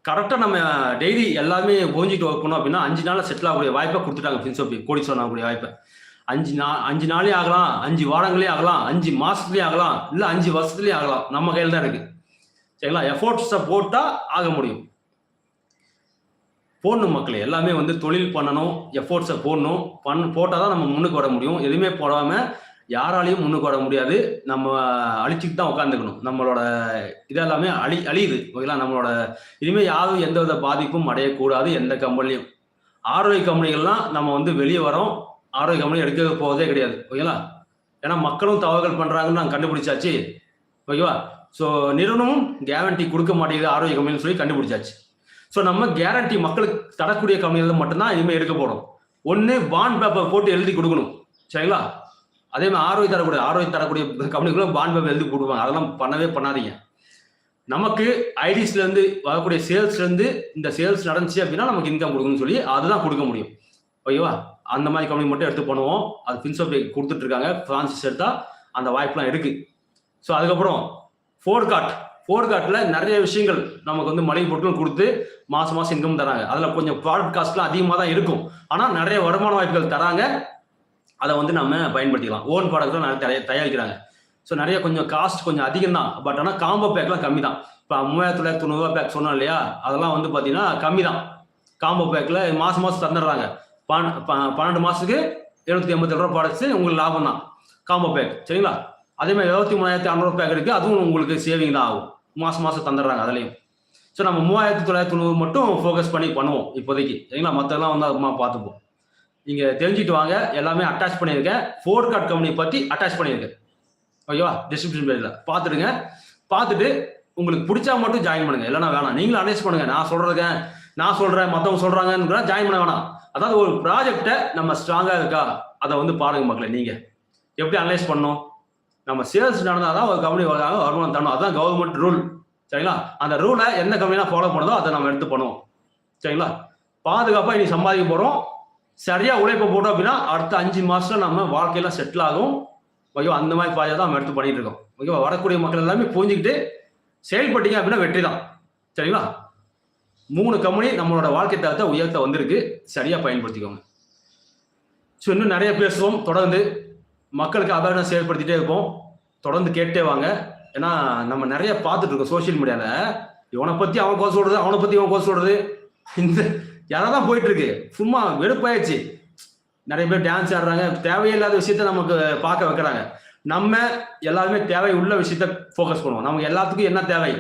கரெக்டாக நம்ம டெய்லி எல்லாமே போஞ்சிட்டு ஒர்க் பண்ணோம் அப்படின்னா அஞ்சு நாளில் செட்டில் ஆகக்கூடிய வாய்ப்பை கொடுத்துட்டாங்க ஃபின்சோபி கோடிசோன் ஆகக்கூடிய வாய்ப்பை. அஞ்சு நா அஞ்சு நாளே ஆகலாம் அஞ்சு வாரங்களே ஆகலாம் அஞ்சு மாதத்துலேயே ஆகலாம் இல்லை அஞ்சு வருஷத்துலேயே ஆகலாம். நம்ம கையில் தான் இருக்குது சரிங்களா? எஃபோர்ட்ஸை போட்டால் ஆக முடியும். போடணும் மக்களே எல்லாமே வந்து தொழில் பண்ணணும் எஃபோர்ட்ஸை போடணும் பண் போட்டால் தான் நம்ம முன்னுக்கு வர முடியும். எதுவுமே போடாமல் யாராலையும் முன்னுக்கு வர முடியாது. நம்ம அழிச்சிட்டு தான் உட்காந்துக்கணும் நம்மளோட இதெல்லாமே அழி அழியுது ஓகேங்களா? நம்மளோட இனிமேல் யாரும் எந்த வித பாதிப்பும் அடையக்கூடாது எந்த கம்பெனிலையும் ஆரோக்கிய கம்பெனிகள்லாம் நம்ம வந்து வெளியே வரோம். ஆரோக்கிய கம்பெனி எடுக்க போவதே கிடையாது ஓகேங்களா? ஏன்னா மக்களும் தவறுகள் பண்ணுறாங்கன்னு நாங்கள் கண்டுபிடிச்சாச்சு ஓகேவா? ஸோ நிறுவனமும் கேரண்டி கொடுக்க மாட்டேங்குது ஆரோக்கிய கம்பெனின்னு சொல்லி கண்டுபிடிச்சாச்சு. ஸோ நம்ம கேரண்டி மக்களுக்கு தரக்கூடிய கம்பெனிகள் மட்டும்தான் இனிமேல் எடுக்க போகிறோம் ஒன்று பாண்ட் பேப்பர் போட்டு எழுதி கொடுக்கணும். சரிங்களா? அதே மாதிரி ஆரோக்கிய தரக்கூடிய ஆரோக்கிய தரக்கூடிய கம்பெனிகளும் பாண்ட் பேப்பர் எழுதி கொடுப்பாங்க. அதெல்லாம் பண்ணவே பண்ணாதீங்க. நமக்கு ஐடிஸ்லேருந்து வரக்கூடிய சேல்ஸ்லேருந்து இந்த சேல்ஸ் நடந்துச்சு அப்படின்னா நமக்கு இன்கம் கொடுக்கணும்னு சொல்லி அதுதான் கொடுக்க முடியும். ஓகேவா அந்த மாதிரி கம்பெனி மட்டும் எடுத்து பண்ணுவோம். அது பின்சோபே ஆஃப் கொடுத்துட்ருக்காங்க பிரான்சிஸ் எடுத்தா அந்த வாய்ப்புலாம் இருக்குது ஸோ அதுக்கப்புறம் ஃபோர்காட் ஃபோர்காட்டில் நிறைய விஷயங்கள் நமக்கு வந்து மளிகை பொருட்கள் கொடுத்து மாதம் மாதம் இன்கம் தராங்க. அதில் கொஞ்சம் ப்ராடக்ட் காஸ்ட்லாம் அதிகமாக தான் இருக்கும். ஆனால் நிறைய வருமான வாய்ப்புகள் தராங்க. அதை வந்து நம்ம பயன்படுத்திக்கலாம். ஓன் ப்ராடக்ட்லாம் நிறைய தயா- தயாரிக்கிறாங்க. ஸோ நிறைய கொஞ்சம் காஸ்ட் கொஞ்சம் அதிகம் தான். பட் ஆனால் காம்போ பேக்லாம் கம்மி தான். இப்போ மூவாயிரத்தி தொள்ளாயிரத்தி தொண்ணூறுவா பேக் சொன்னோம் இல்லையா அதெல்லாம் வந்து பார்த்தீங்கன்னா கம்மி தான். காம்போ பேக்கில் மாதம் மாதம் தந்துடுறாங்க. ப- பன்னெண்டு மாதத்துக்கு எழுநூத்தி எண்பத்தி ரூபா ப்ராடக்ட்ஸ் உங்களுக்கு லாபம் தான். காம்போ பேக் சரிங்களா? அதே மாதிரி இருபத்தி மூணாயிரத்தி அறநூறு பேக் இருக்குது அதுவும் உங்களுக்கு சேவிங் தான் ஆகும். மாதம் மாதம் தந்துடுறாங்க அதுலேயும். ஸோ நம்ம மூவாயிரத்தி தொள்ளாயிரத்தி தொண்ணூறு மட்டும் ஃபோக்கஸ் பண்ணி பண்ணுவோம் இப்போதைக்கு. சரிங்களா? மற்றெல்லாம் வந்து அதுமா பார்த்துப்போம். நீங்கள் தெரிஞ்சுட்டு வாங்க. எல்லாமே அட்டாச் பண்ணியிருக்கேன். ஃபோர் கார்ட் கம்பெனி பற்றி அட்டாச் பண்ணியிருக்கேன். ஓகேவா டிஸ்கிரிப்ஷன் பேஜில் பார்த்துடுங்க. பார்த்துட்டு உங்களுக்கு பிடிச்சா மட்டும் ஜாயின் பண்ணுங்க. இல்லைனா வேணாம். நீங்களும் அனலைஸ் பண்ணுங்க. நான் சொல்றதுங்க நான் சொல்றேன் மற்றவங்க சொல்றாங்கன்னு ஜாயின் பண்ண வேணாம். அதாவது ஒரு ப்ராஜெக்டை நம்ம ஸ்ட்ராங்கா இருக்கா? அதை வந்து பாருங்க மக்களே நீங்க. எப்படி அனலைஸ் பண்ணணும்? நம்ம சேல்ஸ் நடந்தால் தான் ஒரு கம்பெனி வருவாங்க வருமானம் தரணும். அதுதான் கவர்மெண்ட் ரூல் சரிங்களா? அந்த ரூலை எந்த கம்பெனிலாம் ஃபாலோ பண்ணுதோ அதை நம்ம எடுத்து பண்ணுவோம். சரிங்களா? பாதுகாப்பாக இனி சம்பாதிக்க போகிறோம் சரியாக உழைப்பு போட்டோம் அப்படின்னா அடுத்த அஞ்சு மாதத்தில் நம்ம வாழ்க்கையில் செட்டில் ஆகும். ஓகேவா? அந்த மாதிரி பாதையை தான் நம்ம எடுத்து பண்ணிட்டு இருக்கோம். ஓகேவா? வரக்கூடிய மக்கள் எல்லாமே புரிஞ்சுக்கிட்டு செயல்பட்டீங்க அப்படின்னா வெற்றி தான். சரிங்களா? மூணு கம்பெனி நம்மளோட வாழ்க்கை தரத்தை உயர்த்த வந்திருக்கு. சரியாக பயன்படுத்திக்கோங்க. ஸோ இன்னும் நிறைய பேசுவோம். தொடர்ந்து மக்களுக்கு அவேர்னஸ் ஏற்படுத்திட்டே இருப்போம். தொடர்ந்து கேட்டே வாங்க. ஏன்னா நம்ம நிறைய பார்த்துட்டு இருக்கோம் சோஷியல் மீடியால இவனை பத்தி அவன் கோல் சொல்றது அவனை பத்தி இவன் கோல் சொல்றது. இந்த தான் போயிட்டு இருக்கு சும்மா வெறுப்பாயிடுச்சு. நிறைய பேர் டான்ஸ் ஆடுறாங்க. தேவையில்லாத விஷயத்த நமக்கு பார்க்க வைக்கிறாங்க. நம்ம எல்லாருமே தேவை உள்ள விஷயத்த ஃபோக்கஸ் பண்ணுவோம். நமக்கு எல்லாத்துக்கும் என்ன தேவை?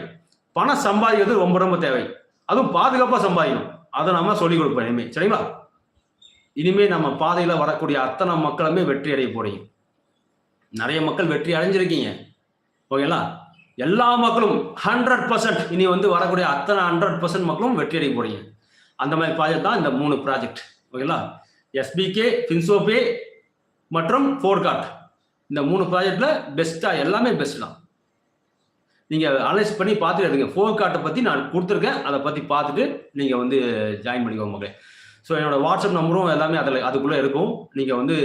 பணம் சம்பாதிக்கிறது ரொம்ப ரொம்ப தேவை. அதுவும் பாதுகாப்பாக சம்பாதிக்கணும். அதை நம்ம சொல்லிக் கொடுப்போம் இனிமே. சரிங்களா? இனிமேல் நம்ம பாதையில் வரக்கூடிய அத்தனை மக்களுமே வெற்றி அடைய போறீங்க. நிறைய மக்கள் வெற்றி அடைஞ்சிருக்கீங்க. ஓகேங்களா? எல்லா மக்களும் ஹண்ட்ரட் பர்சன்ட் இனி வந்து வரக்கூடிய அத்தனை ஹண்ட்ரட் பர்சன்ட் மக்களும் வெற்றி அடைய போறீங்க. அந்த மாதிரி ப்ராஜெக்ட் தான் இந்த மூணு ப்ராஜெக்ட் ஓகேங்களா? எஸ்பிகே பின்சோபே மற்றும் ஃபோர்காட் இந்த மூணு ப்ராஜெக்ட்ல பெஸ்டா எல்லாமே பெஸ்ட் தான். நீங்க அனலைஸ் பண்ணி பார்த்துட்டு எடுங்க. ஃபோர்காட்டை பத்தி நான் கொடுத்துருக்கேன். அதை பத்தி பார்த்துட்டு நீங்க வந்து ஜாயின் பண்ணிக்கோங்க மக்களே. ஸோ என்னோட வாட்ஸ்அப் நம்பரும் எல்லாமே அதில் அதுக்குள்ளே இருக்கும். நீங்கள் வந்து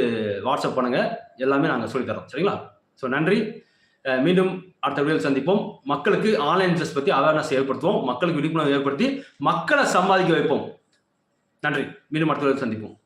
வாட்ஸ்அப் பண்ணுங்கள் எல்லாமே நாங்கள் சொல்லித்தரோம் சரிங்களா? ஸோ நன்றி. மீண்டும் அடுத்த வீடியோவில் சந்திப்போம். மக்களுக்கு ஆன்லைன் பிசினஸ் பற்றி அவேர்னஸ் ஏற்படுத்துவோம். மக்களுக்கு விழிப்புணர்வு ஏற்படுத்தி மக்களை சம்பாதிக்க வைப்போம். நன்றி. மீண்டும் அடுத்த வீடியோவில் சந்திப்போம்.